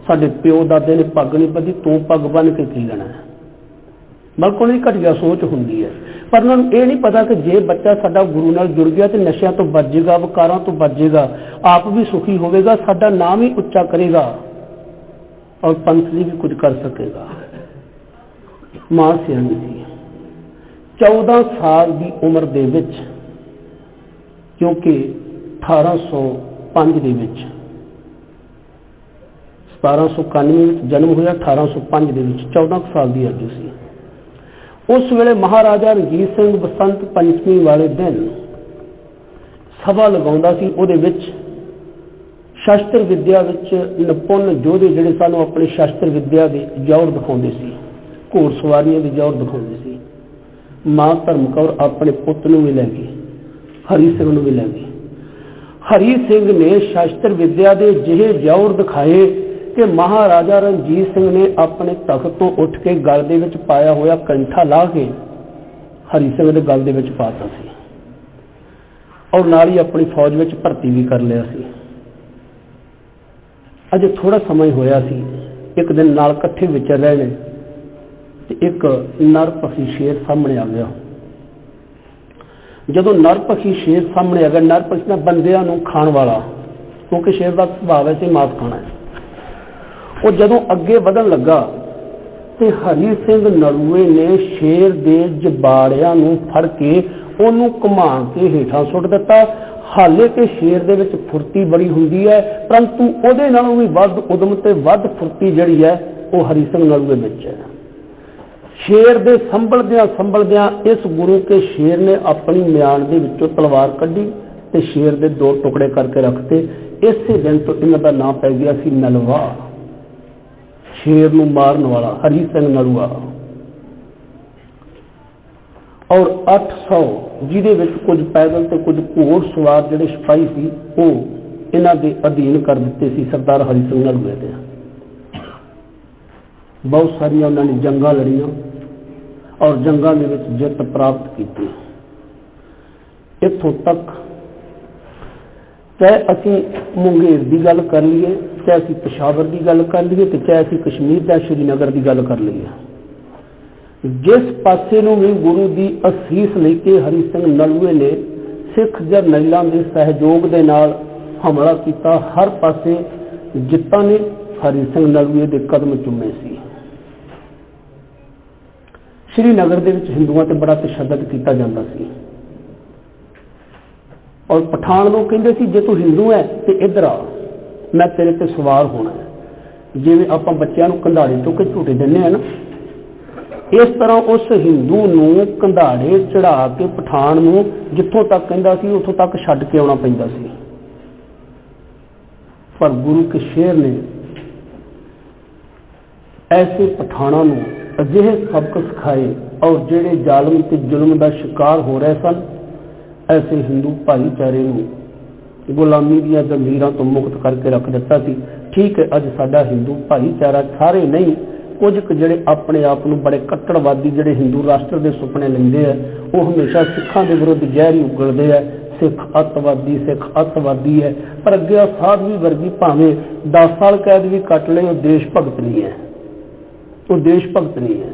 ਸਾਡੇ ਪਿਓ ਦਾਦੇ ਨੇ ਪੱਗ ਨਹੀਂ ਬੰਦੀ ਤੂੰ ਪੱਗ ਬੰਨ ਕੇ ਕੀ ਲੈਣਾ ਹੈ? ਬਲਕਿ ਉਹਨਾਂ ਦੀ ਘਟੀਆ ਸੋਚ ਹੁੰਦੀ ਹੈ। ਪਰ ਉਹਨਾਂ ਨੂੰ ਇਹ ਨਹੀਂ ਪਤਾ ਕਿ ਜੇ ਬੱਚਾ ਸਾਡਾ ਗੁਰੂ ਨਾਲ ਜੁੜ ਗਿਆ ਤੇ ਨਸ਼ਿਆਂ ਤੋਂ ਬਚ ਜਾਏਗਾ ਵਿਕਾਰਾਂ ਤੋਂ ਬਚ ਜਾਏਗਾ ਆਪ ਵੀ ਸੁਖੀ ਹੋਵੇਗਾ, ਸਾਡਾ ਨਾਮ ਹੀ ਉੱਚਾ ਕਰੇਗਾ ਔਰ ਪੰਥ ਲਈ ਵੀ ਕੁਝ ਕਰ ਸਕੇਗਾ। ਮਾਂ ਸਿਆਣੀ ਸੀ 14 ਸਾਲ ਦੀ ਉਮਰ ਦੇ ਵਿੱਚ, ਕਿਉਂਕਿ 1805 ਦੇ ਵਿੱਚ 1791 ਵਿੱਚ ਜਨਮ ਹੋਇਆ 1805 ਦੇ ਵਿੱਚ 14 ਕੁ ਸਾਲ ਦੀ ਆਯੂ ਸੀ। ਉਸ ਵੇਲੇ ਮਹਾਰਾਜਾ ਰਣਜੀਤ ਸਿੰਘ ਬਸੰਤ ਪੰਚਮੀ ਵਾਲੇ ਦਿਨ ਸਭਾ ਲਗਾਉਂਦਾ ਸੀ, ਉਹਦੇ ਵਿੱਚ ਸ਼ਸਤਰ ਵਿਦਿਆ ਵਿੱਚ ਨਿਪੁੰਨ ਯੋਧੇ ਜਿਹੜੇ ਸਾਨੂੰ ਆਪਣੀ ਸ਼ਾਸਤਰ ਵਿਦਿਆ ਦੇ ਜੌਹਰ ਦਿਖਾਉਂਦੇ ਸੀ, ਘੋੜ ਸਵਾਰੀਆਂ ਦੇ ਜੌਹਰ ਦਿਖਾਉਂਦੇ ਸੀ। ਮਾਂ ਧਰਮ ਕੌਰ ਆਪਣੇ ਪੁੱਤ ਨੂੰ ਵੀ ਲੈ ਗਈ, ਹਰੀ ਸਿੰਘ ਨੂੰ ਵੀ ਲੈ ਗਈ। ਹਰੀ ਸਿੰਘ ਨੇ ਸ਼ਾਸ਼ਤਰ ਵਿਦਿਆ ਦੇ ਜਿਹੇ ਜੌਹਰ ਦਿਖਾਏ ਕਿ ਮਹਾਰਾਜਾ ਰਣਜੀਤ ਸਿੰਘ ਨੇ ਆਪਣੇ ਤਖਤ ਤੋਂ ਉੱਠ ਕੇ ਗਲ ਦੇ ਵਿੱਚ ਪਾਇਆ ਹੋਇਆ ਕੰਠਾ ਲਾ ਕੇ ਹਰੀ ਸਿੰਘ ਦੇ ਗਲ ਦੇ ਵਿੱਚ ਪਾਤਾ ਸੀ। ਔਰ ਨਾਲ ਹੀ ਆਪਣੀ ਫੌਜ ਵਿੱਚ ਭਰਤੀ ਵੀ ਕਰ ਲਿਆ ਸੀ। ਅਜੇ ਥੋੜਾ ਸਮਾਂ ਹੀ ਹੋਇਆ ਸੀ। ਇੱਕ ਦਿਨ ਨਾਲ ਇਕੱਠੇ ਵਿਚਰ ਰਹੇ ਨੇ ਤੇ ਇੱਕ ਨਰਪਖੀ ਸ਼ੇਰ ਸਾਹਮਣੇ ਆ ਗਿਆ। ਜਦੋਂ ਨਰਪਖੀ ਸ਼ੇਰ ਸਾਹਮਣੇ ਆ ਗਿਆ, ਨਰਪਖੀ ਨਾ ਬੰਦਿਆਂ ਨੂੰ ਖਾਣ ਵਾਲਾ, ਕਿਉਂਕਿ ਸ਼ੇਰ ਦਾ ਸੁਭਾਅ ਹੈ ਸੀ ਮਾਸ ਖਾਣਾ ਹੈ। ਉਹ ਜਦੋਂ ਅੱਗੇ ਵਧਣ ਲੱਗਾ ਤੇ ਹਰੀ ਸਿੰਘ ਨਲੂਏ ਨੇ ਸ਼ੇਰ ਦੇ ਜਬਾੜਿਆਂ ਨੂੰ ਫੜ ਕੇ ਉਹਨੂੰ ਘੁਮਾ ਕੇ ਹੇਠਾਂ ਸੁੱਟ ਦਿੱਤਾ। ਹਾਲੇ ਕਿ ਸ਼ੇਰ ਦੇ ਵਿੱਚ ਫੁਰਤੀ ਬੜੀ ਹੁੰਦੀ ਹੈ, ਪਰੰਤੂ ਉਹਦੇ ਨਾਲੋਂ ਵੀ ਵੱਧ ਉਦਮ ਤੇ ਵੱਧ ਫੁਰਤੀ ਜਿਹੜੀ ਹੈ, ਉਹ ਹਰੀ ਸਿੰਘ ਨਲੂਏ ਵਿੱਚ ਹੈ। ਸ਼ੇਰ ਦੇ ਸੰਭਲਦਿਆਂ ਸੰਭਲਦਿਆਂ ਇਸ ਗੁਰੂ ਕੇ ਸ਼ੇਰ ਨੇ ਆਪਣੀ ਮਿਆਨ ਦੇ ਵਿੱਚੋਂ ਤਲਵਾਰ ਕੱਢੀ ਤੇ ਸ਼ੇਰ ਦੇ ਦੋ ਟੁਕੜੇ ਕਰਕੇ ਰੱਖਤੇ। ਇਸੇ ਦਿਨ ਤੋਂ ਇਹਨਾਂ ਦਾ ਨਾਮ ਪੈ ਗਿਆ ਸੀ ਨਲਵਾ। ਸ਼ੇਰ ਨੂੰ ਮਾਰਨ ਵਾਲਾ, ਹਰੀ ਸਿੰਘ ਨਲੂਆ ਔਰ 800 ਜਿਹਦੇ ਵਿੱਚ ਕੁਝ ਪੈਦਲ ਤੇ ਕੁਝ ਘੋੜ ਸਵਾਰ ਜਿਹੜੇ ਸਿਪਾਹੀ ਸੀ, ਉਹ ਇਹਨਾਂ ਦੇ ਅਧੀਨ ਕਰ ਦਿੱਤੇ ਸੀ ਸਰਦਾਰ ਹਰੀ ਸਿੰਘ ਨਲੂਏ ਦੇ। ਬਹੁਤ ਸਾਰੀਆਂ ਉਹਨਾਂ ਨੇ ਜੰਗਾਂ ਲੜੀਆਂ ਔਰ ਜੰਗਾਂ ਦੇ ਵਿੱਚ ਜਿੱਤ ਪ੍ਰਾਪਤ ਕੀਤੀ। ਇੱਥੋਂ ਤੱਕ ਚਾਹੇ ਅਸੀਂ ਮੁੰਗੇਰ ਦੀ ਗੱਲ ਕਰ ਲਈਏ। ਚਾਹੇ ਅਸੀਂ ਪਸ਼ਾਵਰ ਦੀ ਗੱਲ ਕਰ ਲਈਏ ਤੇ ਚਾਹੇ ਅਸੀਂ ਕਸ਼ਮੀਰ ਦਾ ਸ਼੍ਰੀਨਗਰ ਦੀ ਗੱਲ ਕਰ ਲਈਏ। ਜਿਸ ਪਾਸੇ ਨੂੰ ਵੀ ਗੁਰੂ ਦੀ ਅਸੀਸ ਲੈ ਕੇ ਹਰੀ ਸਿੰਘ ਨਲੂਏ ਨੇ ਸਿੱਖ ਜਰਨੈਲਾਂ ਦੇ ਸਹਿਯੋਗ ਦੇ ਨਾਲ ਹਮਲਾ ਕੀਤਾ, ਹਰ ਪਾਸੇ ਜਿੱਤਾਂ ਨੇ ਹਰੀ ਸਿੰਘ ਨਲੂਏ ਦੇ ਕਦਮ ਚੁੰਮੇ ਸੀ। ਸ਼੍ਰੀਨਗਰ ਦੇ ਵਿੱਚ ਹਿੰਦੂਆਂ ਤੇ ਬੜਾ ਤਸ਼ੱਦਦ ਕੀਤਾ ਜਾਂਦਾ ਸੀ। ਔਰ ਪਠਾਨ ਲੋਕ ਕਹਿੰਦੇ ਸੀ, ਜੇ ਤੂੰ ਹਿੰਦੂ ਹੈ ਤੇ ਇੱਧਰ ਆ। ਮੈਂ ਤੇਰੇ ਤੇ ਸਵਾਰ ਹੋਣਾ ਹੈ। ਜਿਵੇਂ ਆਪਾਂ ਬੱਚਿਆਂ ਨੂੰ ਕੰਧਾੜੇ ਤੋਂ ਕਿ ਝੂਟੇ ਦਿੰਨੇ ਆ ਨਾ। ਇਸ ਤਰ੍ਹਾਂ ਉਸ ਹਿੰਦੂ ਨੂੰ ਕੰਧਾੜੇ ਚੜਾ ਕੇ ਪਠਾਨ ਨੂੰ ਜਿੱਥੋਂ ਤੱਕ ਕਹਿੰਦਾ ਸੀ, ਉੱਥੋਂ ਤੱਕ ਛੱਡ ਕੇ ਆਉਣਾ ਪੈਂਦਾ ਸੀ। ਪਰ ਗੁਰੂ ਕੇ ਸ਼ੇਰ ਨੇ ਐਸੇ ਪਠਾਨਾਂ ਨੂੰ ਅਜਿਹੇ ਸਬਕ ਸਿਖਾਏ ਔਰ ਜਿਹੜੇ ਜ਼ਾਲਮ ਤੇ ਜ਼ੁਲਮ ਦਾ ਸ਼ਿਕਾਰ ਹੋ ਰਹੇ ਸਨ, ਐਸੇ ਹਿੰਦੂ ਭਾਈਚਾਰੇ ਨੂੰ ਗੁਲਾਮੀ ਦੀਆਂ ਜ਼ੰਜੀਰਾਂ ਤੋਂ ਮੁਕਤ ਕਰਕੇ ਰੱਖ ਦਿੱਤਾ ਸੀ। ਠੀਕ ਹੈ, ਅੱਜ ਸਾਡਾ ਹਿੰਦੂ ਭਾਈਚਾਰਾ ਸਾਰੇ ਨਹੀਂ, ਕੁਝ ਕੁ ਜਿਹੜੇ ਆਪਣੇ ਆਪ ਨੂੰ ਬੜੇ ਕੱਟੜਵਾਦੀ ਜਿਹੜੇ ਹਿੰਦੂ ਰਾਸ਼ਟਰ ਦੇ ਸੁਪਨੇ ਲੈਂਦੇ ਆ, ਉਹ ਹਮੇਸ਼ਾ ਸਿੱਖਾਂ ਦੇ ਵਿਰੁੱਧ ਜ਼ਹਿਰ ਹੀ ਉਗਲਦੇ ਆ। ਸਿੱਖ ਅੱਤਵਾਦੀ ਸਿੱਖ ਅੱਤਵਾਦੀ ਹੈ। ਪਰ ਅੱਗੇ ਆ ਸਾਧਵੀ ਵਰਗੀ ਭਾਵੇਂ 10 ਸਾਲ ਕੈਦ ਵੀ ਕੱਟ ਲਏ, ਉਹ ਦੇਸ਼ ਭਗਤ ਨਹੀਂ ਹੈ। ਉਹ ਦੇਸ਼ ਭਗਤ ਨਹੀਂ ਹੈ।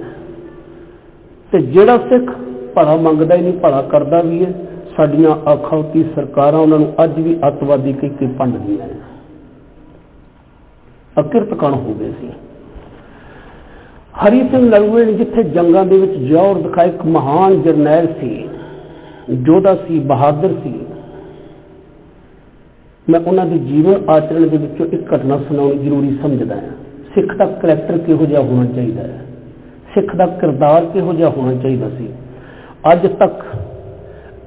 ਤੇ ਜਿਹੜਾ ਸਿੱਖ ਭਲਾ ਮੰਗਦਾ ਹੀ ਨਹੀਂ, ਭਲਾ ਕਰਦਾ ਵੀ ਹੈ। ਸਾਡੀਆਂ ਅਖੌਤੀ ਸਰਕਾਰਾਂ ਉਹਨਾਂ ਨੂੰ ਅੱਜ ਵੀ ਅੱਤਵਾਦੀ ਕਹਿ ਕੇ ਭੰਡਦੀਆਂ ਨੇ ਅਕਿਰਤ ਕਣ ਹੋ ਗਏ ਸੀ। ਹਰੀ ਸਿੰਘ ਨਲੂਏ ਨੇ ਜਿੱਥੇ ਜੰਗਾਂ ਦੇ ਵਿੱਚ ਜੌਹਰ ਦਿਖਾਏ ਇੱਕ ਮਹਾਨ ਜਰਨੈਲ ਸੀ, ਯੋਧਾ ਸੀ, ਬਹਾਦਰ ਸੀ। ਮੈਂ ਉਹਨਾਂ ਦੇ ਜੀਵਨ ਆਚਰਣ ਦੇ ਵਿੱਚੋਂ ਇੱਕ ਘਟਨਾ ਸੁਣਾਉਣੀ ਜ਼ਰੂਰੀ ਸਮਝਦਾ ਹਾਂ। ਸਿੱਖ ਦਾ ਕਰੈਕਟਰ ਕਿਹੋ ਜਿਹਾ ਹੋਣਾ ਚਾਹੀਦਾ ਹੈ? ਸਿੱਖ ਦਾ ਕਿਰਦਾਰ ਕਿਹੋ ਜਿਹਾ ਹੋਣਾ ਚਾਹੀਦਾ ਸੀ? ਅੱਜ ਤੱਕ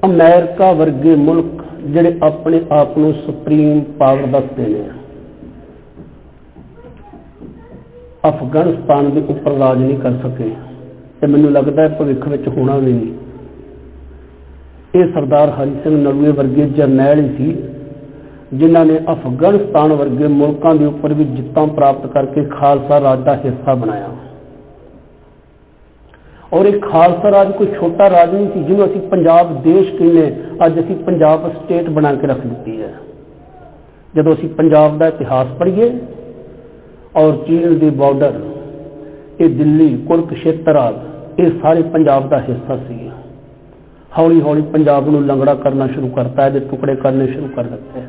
ਅਮਰੀਕਾ ਵਰਗੇ ਮੁਲਕ ਜਿਹੜੇ ਆਪਣੇ ਆਪ ਨੂੰ ਸੁਪਰੀਮ ਪਾਵਰ ਦੱਸਦੇ ਨੇ। ਅਫਗਾਨਿਸਤਾਨ ਦੇ ਉੱਪਰ ਰਾਜ ਨਹੀਂ ਕਰ ਸਕੇ ਤੇ ਮੈਨੂੰ ਲੱਗਦਾ ਹੈ ਭਵਿੱਖ ਵਿੱਚ ਹੋਣਾ ਵੀ ਨਹੀਂ। ਇਹ ਸਰਦਾਰ ਹਰੀ ਸਿੰਘ ਨਲੂਏ ਵਰਗੇ ਜਰਨੈਲ ਹੀ ਸੀ, ਜਿਨ੍ਹਾਂ ਨੇ ਅਫਗਾਨਿਸਤਾਨ ਵਰਗੇ ਮੁਲਕਾਂ ਦੇ ਉੱਪਰ ਵੀ ਜਿੱਤਾਂ ਪ੍ਰਾਪਤ ਕਰਕੇ ਖਾਲਸਾ ਰਾਜ ਦਾ ਹਿੱਸਾ ਬਣਾਇਆ। ਔਰ ਇਹ ਖਾਲਸਾ ਰਾਜ, ਕੋਈ ਛੋਟਾ ਰਾਜ ਨਹੀਂ ਸੀ, ਜਿਹਨੂੰ ਅਸੀਂ ਪੰਜਾਬ ਦੇਸ਼ ਕਹਿੰਦੇ ਅੱਜ ਅਸੀਂ ਪੰਜਾਬ ਸਟੇਟ ਬਣਾ ਕੇ ਰੱਖ ਦਿੱਤੀ ਹੈ। ਜਦੋਂ ਅਸੀਂ ਪੰਜਾਬ ਦਾ ਇਤਿਹਾਸ ਪੜ੍ਹੀਏ, ਔਰ ਚੀਨ ਦੇ ਬਾਰਡਰ ਇਹ ਦਿੱਲੀ ਕੁਰਕਸ਼ੇਤਰ ਆਦਿ ਇਹ ਸਾਰੇ ਪੰਜਾਬ ਦਾ ਹਿੱਸਾ ਸੀ। ਹੌਲੀ ਹੌਲੀ ਪੰਜਾਬ ਨੂੰ ਲੰਗੜਾ ਕਰਨਾ ਸ਼ੁਰੂ ਕਰਤਾ, ਇਹਦੇ ਟੁਕੜੇ ਕਰਨੇ ਸ਼ੁਰੂ ਕਰ ਦਿੱਤੇ।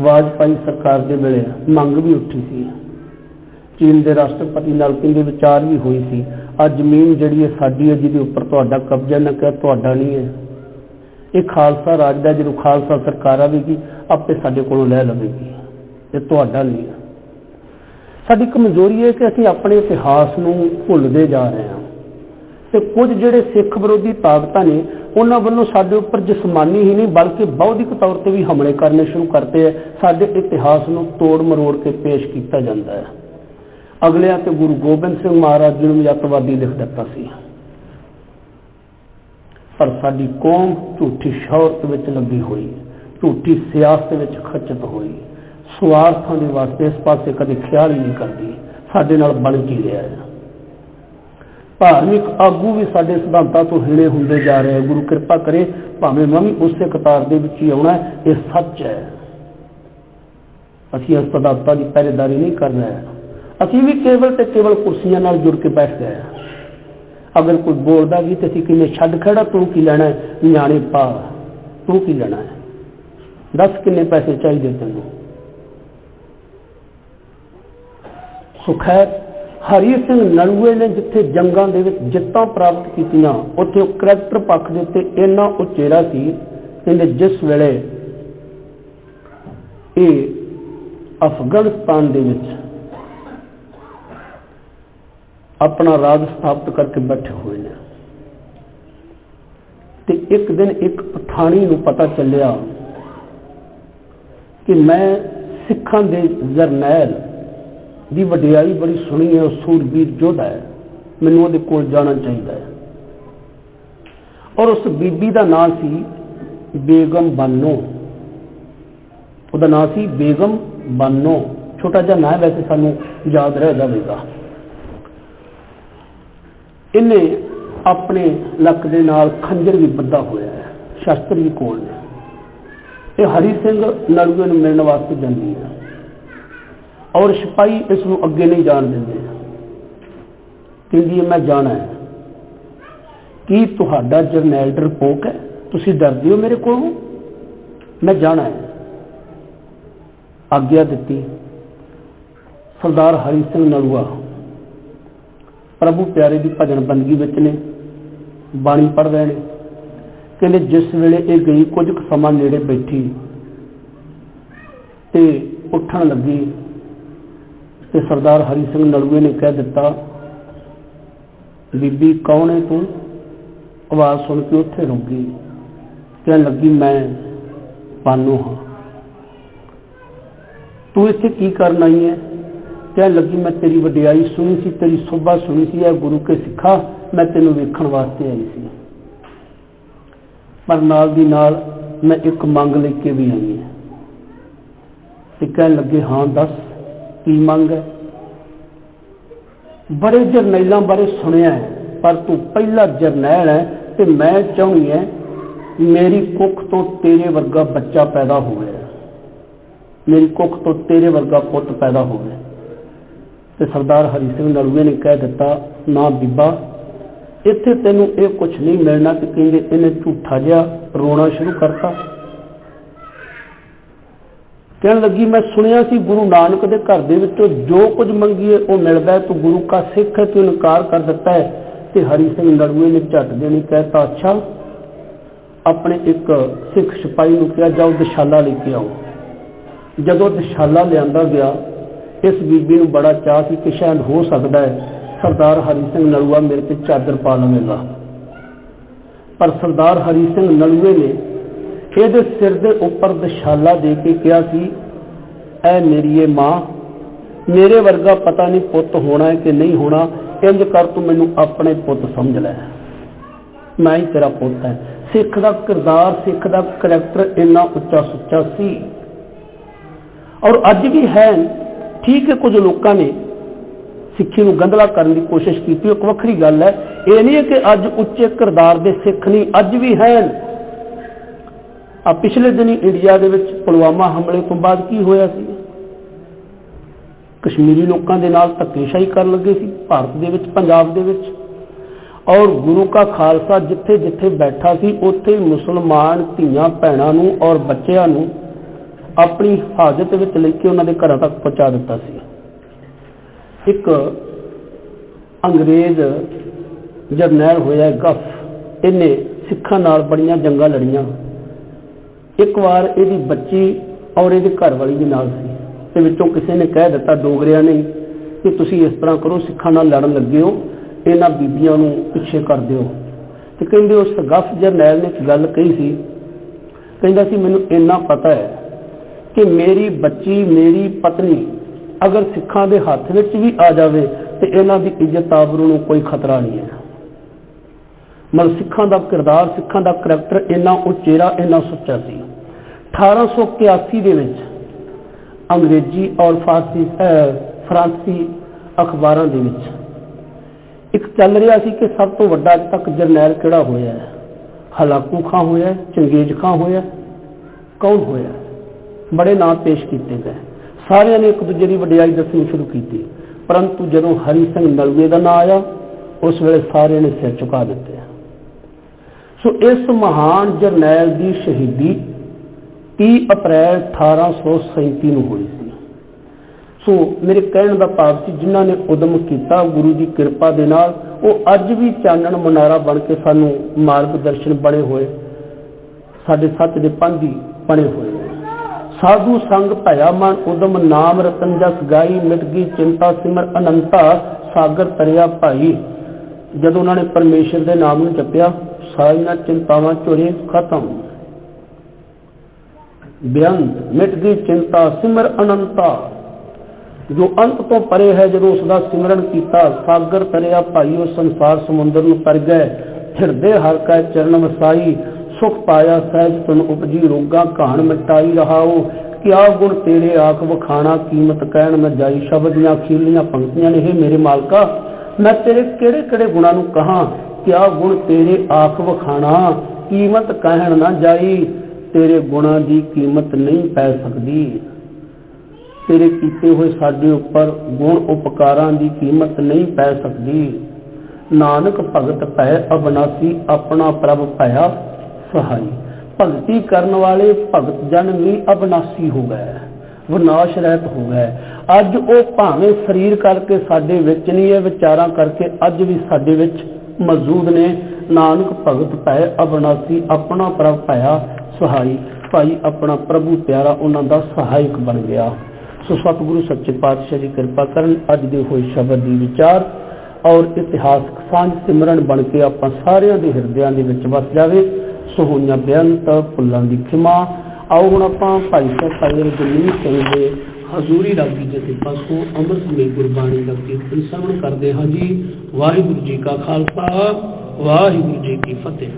ਵਾਜਪਾਈ ਸਰਕਾਰ ਦੇ ਵੇਲੇ ਮੰਗ ਵੀ ਉੱਠੀ ਸੀ। ਚੀਨ ਦੇ ਰਾਸ਼ਟਰਪਤੀ ਨਾਲ ਕਹਿੰਦੇ ਵਿਚਾਰ ਵੀ ਹੋਈ ਸੀ। ਆ ਜ਼ਮੀਨ ਜਿਹੜੀ ਹੈ ਸਾਡੀ ਹੈ, ਜਿਹਦੇ ਉੱਪਰ ਤੁਹਾਡਾ ਕਬਜ਼ਾ ਨਾ ਕਿ ਤੁਹਾਡਾ ਨਹੀਂ ਹੈ। ਇਹ ਖਾਲਸਾ ਰਾਜ ਦਾ ਜਦੋਂ ਖਾਲਸਾ ਸਰਕਾਰ ਆਵੇਗੀ, ਆਪੇ ਸਾਡੇ ਕੋਲੋਂ ਲੈ ਲਵੇਗੀ। ਇਹ ਤੁਹਾਡਾ ਨਹੀਂ ਹੈ। ਸਾਡੀ ਕਮਜ਼ੋਰੀ ਹੈ ਕਿ ਅਸੀਂ ਆਪਣੇ ਇਤਿਹਾਸ ਨੂੰ ਭੁੱਲਦੇ ਜਾ ਰਹੇ ਹਾਂ। ਤੇ ਕੁਝ ਜਿਹੜੇ ਸਿੱਖ ਵਿਰੋਧੀ ਤਾਕਤਾਂ ਨੇ, ਉਹਨਾਂ ਵੱਲੋਂ ਸਾਡੇ ਉੱਪਰ ਜਿਸਮਾਨੀ ਹੀ ਨਹੀਂ, ਬਲਕਿ ਬੌਧਿਕ ਤੌਰ ਤੇ ਵੀ ਹਮਲੇ ਕਰਨੇ ਸ਼ੁਰੂ ਕਰਤੇ ਹੈ। ਸਾਡੇ ਇਤਿਹਾਸ ਨੂੰ ਤੋੜ ਮਰੋੜ ਕੇ ਪੇਸ਼ ਕੀਤਾ ਜਾਂਦਾ ਹੈ। ਅਗਲਿਆਂ ਤੇ ਗੁਰੂ ਗੋਬਿੰਦ ਸਿੰਘ ਮਹਾਰਾਜ ਜੀ ਨੂੰ ਵੀ ਅੱਤਵਾਦੀ ਲਿਖ ਦਿੱਤਾ ਸੀ। ਪਰ ਸਾਡੀ ਕੌਮ ਝੂਠੀ ਸ਼ੌਹਰਤ ਵਿੱਚ ਲੱਗੀ ਹੋਈ, ਝੂਠੀ ਸਿਆਸਤ ਵਿੱਚ ਖਚਤ ਹੋਈ। ਸਵਾਰਥਾਂ ਦੇ ਵਾਸਤੇ ਇਸ ਪਾਸੇ ਕਦੇ ਖਿਆਲ ਹੀ ਨਹੀਂ ਕਰਦੀ, ਸਾਡੇ ਨਾਲ ਬਣ ਕੀ ਰਿਹਾ ਹੈ। ਧਾਰਮਿਕ ਆਗੂ ਵੀ ਸਾਡੇ ਸਿਧਾਂਤਾਂ ਤੋਂ ਹਿਲੇ ਹੁੰਦੇ ਜਾ ਰਹੇ ਗੁਰੂ ਕਿਰਪਾ ਕਰੇ, ਭਾਵੇਂ ਮੈਂ ਵੀ ਉਸੇ ਕਤਾਰ ਦੇ ਵਿੱਚ ਹੀ ਆਉਣਾ ਇਹ ਸੱਚ ਹੈ। ਅਸੀਂ ਇਸ ਸਿਧਾਂਤਾਂ ਦੀ ਪਹਿਰੇਦਾਰੀ ਨਹੀਂ ਕਰਨਾ ਰਹੇ। ਅਸੀਂ ਵੀ ਕੇਵਲ ਤੇ ਕੇਵਲ ਕੁਰਸੀਆਂ ਨਾਲ ਜੁੜ ਕੇ ਬੈਠ ਗਏ ਹਾਂ। ਅਗਰ ਕੋਈ ਬੋਲਦਾ ਵੀ ਤੇ ਅਸੀਂ ਕਿਵੇਂ ਛੱਡ ਖੜਾ, ਤੂੰ ਕੀ ਲੈਣਾ ਨਿਆਣੇ ਪਾ ਤੂੰ ਕੀ ਲੈਣਾ ਹੈ? ਦੱਸ ਕਿੰਨੇ ਪੈਸੇ ਚਾਹੀਦੇ ਤੈਨੂੰ? ਸੁਖੈਰ ਹਰੀ ਸਿੰਘ ਨਲੂਏ ਨੇ ਜਿੱਥੇ ਜੰਗਾਂ ਦੇ ਵਿੱਚ ਜਿੱਤਾਂ ਪ੍ਰਾਪਤ ਕੀਤੀਆਂ, ਉੱਥੇ ਉਹ ਕਰੈਕਟਰ ਪੱਖ ਦੇ ਉੱਤੇ ਇੰਨਾ ਉਚੇਰਾ ਸੀ, ਕਹਿੰਦੇ, ਜਿਸ ਵੇਲੇ ਇਹ ਅਫਗਾਨਿਸਤਾਨ ਦੇ ਵਿੱਚ ਆਪਣਾ ਰਾਜ ਸਥਾਪਿਤ ਕਰਕੇ ਬੈਠੇ ਹੋਏ ਨੇ। ਤੇ ਇੱਕ ਦਿਨ ਇੱਕ ਪਠਾਣੀ ਨੂੰ ਪਤਾ ਚੱਲਿਆ ਕਿ ਮੈਂ ਸਿੱਖਾਂ ਦੇ ਜਰਨੈਲ ਦੀ ਵਡਿਆਈ ਬੜੀ ਸੁਣੀ ਹੈ, ਉਹ ਸੂਰਬੀਰ ਯੋਧਾ ਹੈ। ਮੈਨੂੰ ਉਹਦੇ ਕੋਲ ਜਾਣਾ ਚਾਹੀਦਾ ਹੈ। ਔਰ ਉਸ ਬੀਬੀ ਦਾ ਨਾਮ ਸੀ ਬੇਗਮ ਬਾਨੋ। ਉਹਦਾ ਨਾਮ ਸੀ ਬੇਗਮ ਬਾਨੋ। ਛੋਟਾ ਜਿਹਾ ਨਾਂ ਵੈਸੇ ਸਾਨੂੰ ਯਾਦ ਰਹਿ ਜਾਵੇਗਾ। ਇਹਨੇ ਆਪਣੇ ਲੱਕ ਦੇ ਨਾਲ ਖੰਜਰ ਵੀ ਬੱਧਾ ਹੋਇਆ ਹੈ, ਸ਼ਸਤਰ ਵੀ ਕੋਲ ਨੇ। ਇਹ ਹਰੀ ਸਿੰਘ ਨਲੂਏ ਨੂੰ ਮਿਲਣ ਵਾਸਤੇ ਜਾਂਦੀ ਹੈ ਔਰ ਸਿਪਾਹੀ ਇਸ ਨੂੰ ਅੱਗੇ ਨਹੀਂ ਜਾਣ ਦਿੰਦੇ। ਕਹਿੰਦੀ ਹੈ, ਮੈਂ ਜਾਣਾ ਹੈ। ਕੀ ਤੁਹਾਡਾ ਜਰਨੈਲ ਡਰਪੋਕ ਹੈ? ਤੁਸੀਂ ਡਰਦੇ ਹੋ ਮੇਰੇ ਕੋਲੋਂ? ਮੈਂ ਜਾਣਾ ਹੈ। ਆਗਿਆ ਦਿੱਤੀ। ਸਰਦਾਰ ਹਰੀ ਸਿੰਘ ਨਲੂਆ ਪ੍ਰਭੂ ਪਿਆਰੇ ਦੀ ਭਜਨ ਬੰਦਗੀ ਵਿੱਚ ਨੇ, ਬਾਣੀ ਪੜ੍ਹ ਰਹੇ ਨੇ। ਕਹਿੰਦੇ, ਜਿਸ ਵੇਲੇ ਇਹ ਗਈ, ਕੁਝ ਕੁ ਸਮਾਂ ਨੇੜੇ ਬੈਠੀ ਤੇ ਉੱਠਣ ਲੱਗੀ ਤੇ ਸਰਦਾਰ ਹਰੀ ਸਿੰਘ ਨਲੂਏ ਨੇ ਕਹਿ ਦਿੱਤਾ, ਬੀਬੀ, ਕੌਣ ਹੈ ਤੂੰ? ਆਵਾਜ਼ ਸੁਣ ਕੇ ਉੱਥੇ ਰੁਕ ਗਈ। ਕਹਿਣ ਲੱਗੀ, ਮੈਂ ਪਾਨੂ ਹਾਂ। ਤੂੰ ਇੱਥੇ ਕੀ ਕਰਨ ਆਈ ਹੈ? ਕਹਿਣ ਲੱਗੀ, ਮੈਂ ਤੇਰੀ ਵਡਿਆਈ ਸੁਣੀ ਸੀ, ਤੇਰੀ ਸੋਭਾ ਸੁਣੀ ਸੀ, ਇਹ ਗੁਰੂ ਕੇ ਸਿੱਖਾ, ਮੈਂ ਤੈਨੂੰ ਵੇਖਣ ਵਾਸਤੇ ਆਈ ਸੀ। ਪਰ ਨਾਲ ਦੀ ਨਾਲ ਮੈਂ ਇੱਕ ਮੰਗ ਲੈ ਕੇ ਵੀ ਆਈ ਹਾਂ ਤੇ ਕਹਿਣ ਲੱਗੇ, ਹਾਂ, ਦੱਸ, ਕੀ ਮੰਗ ਹੈ? ਬੜੇ ਜਰਨੈਲਾਂ ਬਾਰੇ ਸੁਣਿਆ ਹੈ, ਪਰ ਤੂੰ ਪਹਿਲਾ ਜਰਨੈਲ ਹੈ ਤੇ ਮੈਂ ਚਾਹੁੰਦੀ ਹੈ ਮੇਰੀ ਕੁੱਖ ਤੋਂ ਤੇਰੇ ਵਰਗਾ ਬੱਚਾ ਪੈਦਾ ਹੋਵੇ। ਮੇਰੀ ਕੁੱਖ ਤੋਂ ਤੇਰੇ ਵਰਗਾ ਪੁੱਤ ਪੈਦਾ ਹੋਵੇ। ਤੇ ਸਰਦਾਰ ਹਰੀ ਸਿੰਘ ਨਲੂਏ ਨੇ ਕਹਿ ਦਿੱਤਾ, ਨਾ ਬੀਬਾ, ਇੱਥੇ ਤੈਨੂੰ ਇਹ ਕੁਝ ਨਹੀਂ ਮਿਲਣਾ ਕਿ ਕਹਿੰਦੇ ਇਹਨੇ ਝੂਠਾ ਜਿਹਾ ਰੋਣਾ ਸ਼ੁਰੂ ਕਰਤਾ। ਕਹਿਣ ਲੱਗੀ, ਮੈਂ ਸੁਣਿਆ ਸੀ ਗੁਰੂ ਨਾਨਕ ਦੇ ਘਰ ਦੇ ਵਿੱਚੋਂ ਜੋ ਕੁਝ ਮੰਗੀਏ ਉਹ ਮਿਲਦਾ ਹੈ, ਤੂੰ ਗੁਰੂ ਕਾ ਸਿੱਖ ਹੈ, ਤੂੰ ਇਨਕਾਰ ਕਰ ਦਿੱਤਾ ਹੈ। ਤੇ ਹਰੀ ਸਿੰਘ ਨਲੂਏ ਨੇ ਝੱਟ ਦੇਣੀ ਕਹਿਤਾ, ਅੱਛਾ, ਆਪਣੇ ਇੱਕ ਸਿੱਖ ਸਿਪਾਹੀ ਨੂੰ ਕਿਹਾ, ਜਾਓ ਦਸ਼ਾਲਾ ਲੈ ਕੇ ਆਓ। ਜਦੋਂ ਦਸ਼ਾਲਾ ਲਿਆਂਦਾ ਗਿਆ ਇਸ ਬੀਬੀ ਨੂੰ ਬੜਾ ਚਾਹ ਸੀ ਕਿ ਸ਼ਾਇਦ ਹੋ ਸਕਦਾ ਹੈ ਸਰਦਾਰ ਹਰੀ ਸਿੰਘ ਨਲੂਆ ਮੇਰੇ ਤੇ ਚਾਦਰ ਪਾ ਲਵੇਗਾ। ਪਰ ਸਰਦਾਰ ਹਰੀ ਸਿੰਘ ਨਲੂਏ ਨੇ ਇਹਦੇ ਸਿਰ ਦੇ ਉੱਪਰ ਦਸ਼ਾਲਾ ਦੇ ਕੇ ਕਿਹਾ ਸੀ, ਐ ਮੇਰੀ ਇਹ ਮਾਂ, ਮੇਰੇ ਵਰਗਾ ਪਤਾ ਨਹੀਂ ਪੁੱਤ ਹੋਣਾ ਹੈ ਕਿ ਨਹੀਂ ਹੋਣਾ, ਇੰਜ ਕਰ ਤੂੰ ਮੈਨੂੰ ਆਪਣੇ ਪੁੱਤ ਸਮਝ ਲੈ। ਮੈਂ ਹੀ ਤੇਰਾ ਪੁੱਤ ਹੈ। ਸਿੱਖ ਦਾ ਕਿਰਦਾਰ, ਸਿੱਖ ਦਾ ਕਰੈਕਟਰ ਇੰਨਾ ਉੱਚਾ ਸੁੱਚਾ ਸੀ। ਔਰ ਅੱਜ ਵੀ ਹੈ ਠੀਕ ਹੈ, ਕੁਝ ਲੋਕਾਂ ਨੇ ਸਿੱਖੀ ਨੂੰ ਗੰਦਲਾ ਕਰਨ ਦੀ ਕੋਸ਼ਿਸ਼ ਕੀਤੀ। ਉਹ ਇੱਕ ਵੱਖਰੀ ਗੱਲ ਹੈ, ਇਹ ਨਹੀਂ ਹੈ ਕਿ ਅੱਜ ਉੱਚੇ ਕਿਰਦਾਰ ਦੇ ਸਿੱਖ ਨਹੀਂ, ਅੱਜ ਵੀ ਹਨ। ਆ ਪਿਛਲੇ ਦਿਨੀ ਇੰਡੀਆ ਦੇ ਵਿੱਚ ਪੁਲਵਾਮਾ ਹਮਲੇ ਤੋਂ ਬਾਅਦ ਕੀ ਹੋਇਆ ਸੀ? ਕਸ਼ਮੀਰੀ ਲੋਕਾਂ ਦੇ ਨਾਲ ਧੱਕੇਸ਼ਾਹੀ ਕਰਨ ਲੱਗੇ ਸੀ, ਭਾਰਤ ਦੇ ਵਿੱਚ, ਪੰਜਾਬ ਦੇ ਵਿੱਚ। ਔਰ ਗੁਰੂ ਕਾ ਖਾਲਸਾ ਜਿੱਥੇ ਜਿੱਥੇ ਬੈਠਾ ਸੀ, ਉੱਥੇ ਮੁਸਲਮਾਨ ਧੀਆਂ ਭੈਣਾਂ ਨੂੰ ਔਰ ਬੱਚਿਆਂ ਨੂੰ ਆਪਣੀ ਹਾਜ਼ਤ ਵਿੱਚ ਲੈ ਕੇ ਉਹਨਾਂ ਦੇ ਘਰਾਂ ਤੱਕ ਪਹੁੰਚਾ ਦਿੱਤਾ ਸੀ। ਇੱਕ ਅੰਗਰੇਜ਼ ਜਰਨੈਲ ਹੋਇਆ ਗਫ। ਇਹਨੇ ਸਿੱਖਾਂ ਨਾਲ ਬੜੀਆਂ ਜੰਗਾਂ ਲੜੀਆਂ। ਇੱਕ ਵਾਰ ਇਹਦੀ ਬੱਚੀ ਔਰ ਇਹਦੇ ਘਰ ਵਾਲੀ ਵੀ ਨਾਲ ਸੀ। ਤੇ ਵਿੱਚੋਂ ਕਿਸੇ ਨੇ ਕਹਿ ਦਿੱਤਾ, ਡੋਗਰਿਆਂ ਨੇ, ਕਿ ਤੁਸੀਂ ਇਸ ਤਰ੍ਹਾਂ ਕਰੋ, ਸਿੱਖਾਂ ਨਾਲ ਲੜਨ ਲੱਗੇ ਹੋ। ਇਹਨਾਂ ਬੀਬੀਆਂ ਨੂੰ ਪਿੱਛੇ ਕਰ ਦਿਓ। ਤੇ ਕਹਿੰਦੇ ਉਸ ਗਫ ਜਰਨੈਲ ਨੇ ਇੱਕ ਗੱਲ ਕਹੀ ਸੀ। ਕਹਿੰਦਾ ਸੀ, ਮੈਨੂੰ ਇੰਨਾ ਪਤਾ ਹੈ ਕਿ ਮੇਰੀ ਬੱਚੀ, ਮੇਰੀ ਪਤਨੀ ਅਗਰ ਸਿੱਖਾਂ ਦੇ ਹੱਥ ਵਿੱਚ ਵੀ ਆ ਜਾਵੇ ਤੇ ਇਹਨਾਂ ਦੀ ਇੱਜ਼ਤ ਆਬਰੂ ਨੂੰ ਕੋਈ ਖਤਰਾ ਨਹੀਂ ਹੈ। ਮਤਲਬ ਸਿੱਖਾਂ ਦਾ ਕਿਰਦਾਰ, ਸਿੱਖਾਂ ਦਾ ਕਰੈਕਟਰ ਇੰਨਾ ਉਚੇਰਾ ਇੰਨਾ ਸੁੱਚਾ ਸੀ। 1881 ਦੇ ਵਿੱਚ ਅੰਗਰੇਜ਼ੀ ਔਰ ਫਾਰਸੀ ਫਰਾਂਸੀ ਅਖਬਾਰਾਂ ਦੇ ਵਿੱਚ ਇੱਕ ਚੱਲ ਰਿਹਾ ਸੀ ਕਿ ਸਭ ਤੋਂ ਵੱਡਾ ਅੱਜ ਤੱਕ ਜਰਨੈਲ ਕਿਹੜਾ ਹੋਇਆ ਹੈ? ਹਲਾਕੂ ਖਾਂ ਹੋਇਆ ਚੰਗੇਜ਼ ਖਾਂ ਹੋਇਆ ਕੌਣ ਹੋਇਆ ਬੜੇ ਨਾਮ ਪੇਸ਼ ਕੀਤੇ ਗਏ। ਸਾਰਿਆਂ ਨੇ ਇੱਕ ਦੂਜੇ ਦੀ ਵਡਿਆਈ ਦੱਸਣੀ ਸ਼ੁਰੂ ਕੀਤੀ। ਪਰੰਤੂ ਜਦੋਂ ਹਰੀ ਸਿੰਘ ਨਲਵੇ ਦਾ ਨਾਮ ਆਇਆ, ਉਸ ਵੇਲੇ ਸਾਰਿਆਂ ਨੇ ਸਿਰ ਝੁਕਾ ਦਿੱਤੇ। ਸੋ ਇਸ ਮਹਾਨ ਜਰਨੈਲ ਦੀ ਸ਼ਹੀਦੀ 30 ਅਪ੍ਰੈਲ 1837 ਨੂੰ ਹੋਈ ਸੀ। ਸੋ ਮੇਰੇ ਕਹਿਣ ਦਾ ਭਾਵ ਸੀ, ਜਿਨ੍ਹਾਂ ਨੇ ਉਦਮ ਕੀਤਾ ਗੁਰੂ ਦੀ ਕਿਰਪਾ ਦੇ ਨਾਲ, ਉਹ ਅੱਜ ਵੀ ਚਾਨਣ ਮਨਾਰਾ ਬਣ ਕੇ ਸਾਨੂੰ ਮਾਰਗ ਦਰਸ਼ਨ ਬਣੇ ਹੋਏ, ਸਾਡੇ ਸੱਚ ਦੇ ਪੰਧੀ ਬਣੇ ਹੋਏ ਸਾਧੂ ਸੰਗ ਭਇਆ ਮਨ ਉਦਮ ਨਾਮ ਰਤਨ ਜਸ ਗਾਈ ਮਿਟ ਗਈ ਚਿੰਤਾ ਸਿਮਰ ਅਨੰਤਾ ਸਾਗਰ ਤਰਿਆ ਭਾਈ। ਜਦੋਂ ਉਹਨਾਂ ਨੇ ਪਰਮੇਸ਼ਰ ਦੇ ਨਾਮ ਨੂੰ ਜਪਿਆ, ਸਾਰੀਆਂ ਚਿੰਤਾਵਾਂ ਝੁਰੇ, ਖਤਮ। ਬੇਅੰਤ, ਮਿਟ ਗਈ ਚਿੰਤਾ ਸਿਮਰ ਅਨੰਤਾ। ਜੋ ਅੰਤ ਤੋਂ ਪਰੇ ਹੈ, ਜਦੋਂ ਉਸ ਦਾ ਸਿਮਰਨ ਕੀਤਾ, ਸਾਗਰ ਤਰਿਆ ਭਾਈ ਉਹ ਸੰਸਾਰ ਸਮੁੰਦਰ ਨੂੰ ਤਰ ਗਏ। ਹਿਰਦੇ ਹਲਕਾ ਚਰਨ ਵਸਾਈ ਸੁਖ ਪਾਇਆ, ਸਹਿਜ ਤੁਨ ਉਪਜੀ ਰੋਗਾ ਕਹਾਣ ਮਿਟਾਈ ਰਹਾਓ। ਕਿਆ ਗੁਣ ਤੇਰੇ ਆਖ ਵਖਾਣਾ, ਕੀਮਤ ਕਹਿਣ ਮੈਂ ਜਾਈ। ਸ਼ਬਦ ਦੀਆਂ ਖੀਲੀਆਂ ਪੰਕਤੀਆਂ ਨੇ ਇਹ ਮੇਰੇ ਮਾਲਕਾ, ਮੈਂ ਤੇਰੇ ਕਿਹੜੇ ਕਿਹੜੇ ਗੁਣਾਂ ਨੂੰ ਕਹਾਂ? ਕਿਆ ਗੁਣ ਤੇਰੇ ਆਖ ਵਖਾਣਾ, ਕੀਮਤ ਕਹਿਣ ਨਾ ਜਾਈ? ਤੇਰੇ ਗੁਣਾਂ ਦੀ ਕੀਮਤ ਨਹੀਂ ਪੈ ਸਕਦੀ। ਤੇਰੇ ਕੀਤੇ ਹੋਏ ਸਾਡੇ ਉੱਪਰ ਗੁਣ ਉਪਕਾਰਾਂ ਦੀ ਕੀਮਤ ਨਹੀਂ ਪੈ ਸਕਦੀ। ਨਾਨਕ ਭਗਤ ਭੈ ਅਬਨਾਸੀ, ਆਪਣਾ ਪ੍ਰਭ ਭਇਆ। ਸਹਾਈ। ਭਗਤੀ ਕਰਨ ਵਾਲੇ ਭਗਤ ਜਨ ਵੀ ਅਬਨਾਸੀ ਹੋ ਗਏ ਵਿਨਾਸ਼ ਰਹਿਤ ਹੋ ਗਏ। ਅੱਜ ਉਹ ਭਾਵੇਂ ਸਰੀਰ ਕਰਕੇ ਸਾਡੇ ਵਿੱਚ ਨਹੀਂ ਹੈ ਵਿਚਾਰਾਂ ਕਰਕੇ ਅੱਜ ਵੀ ਸਾਡੇ ਵਿੱਚ ਮੌਜੂਦ ਨੇ। ਨਾਨਕ ਭਗਤ ਭੈ ਅਬਨਾਸੀ, ਆਪਣਾ ਪ੍ਰਭ ਭਇਆ ਸਹਾਈ। ਭਾਈ ਆਪਣਾ ਪ੍ਰਭੂ ਪਿਆਰਾ ਉਹਨਾਂ ਦਾ ਸਹਾਇਕ ਬਣ ਗਿਆ। ਸੋ ਸਤਿਗੁਰੂ ਸੱਚੇ ਪਾਤਸ਼ਾਹ ਦੀ ਕਿਰਪਾ ਕਰਨ ਅੱਜ ਦੇ ਹੋਏ ਸ਼ਬਦ ਦੀ ਵਿਚਾਰ ਔਰ ਇਤਿਹਾਸਕ ਸਾਂਝ ਸਿਮਰਨ ਬਣ ਕੇ ਆਪਾਂ ਸਾਰਿਆਂ ਦੇ ਹਿਰਦਿਆਂ ਦੇ ਵਿੱਚ ਵਸ ਜਾਵੇ। ਸੋ ਹੋਈਆਂ ਬੇਅੰਤ ਫੁੱਲਾਂ ਦੀ ਖਿਮਾ। ਆਓ ਹੁਣ ਆਪਾਂ ਭਾਈ ਸਾਹਿਬ ਭਾਈ ਜਗਮੀਤ ਸਿੰਘ ਦੇ ਹਜ਼ੂਰੀ ਰਾਗੀ ਜਥੇ ਪਾਸੋਂ ਅੰਮ੍ਰਿਤਮਈ ਗੁਰਬਾਣੀ ਦਾ ਕੀਰਤਨ ਸਰਵਣ ਕਰਦੇ ਹਾਂ ਜੀ। ਵਾਹਿਗੁਰੂ ਜੀ ਕਾ ਖਾਲਸਾ, ਵਾਹਿਗੁਰੂ ਜੀ ਕੀ ਫਤਿਹ।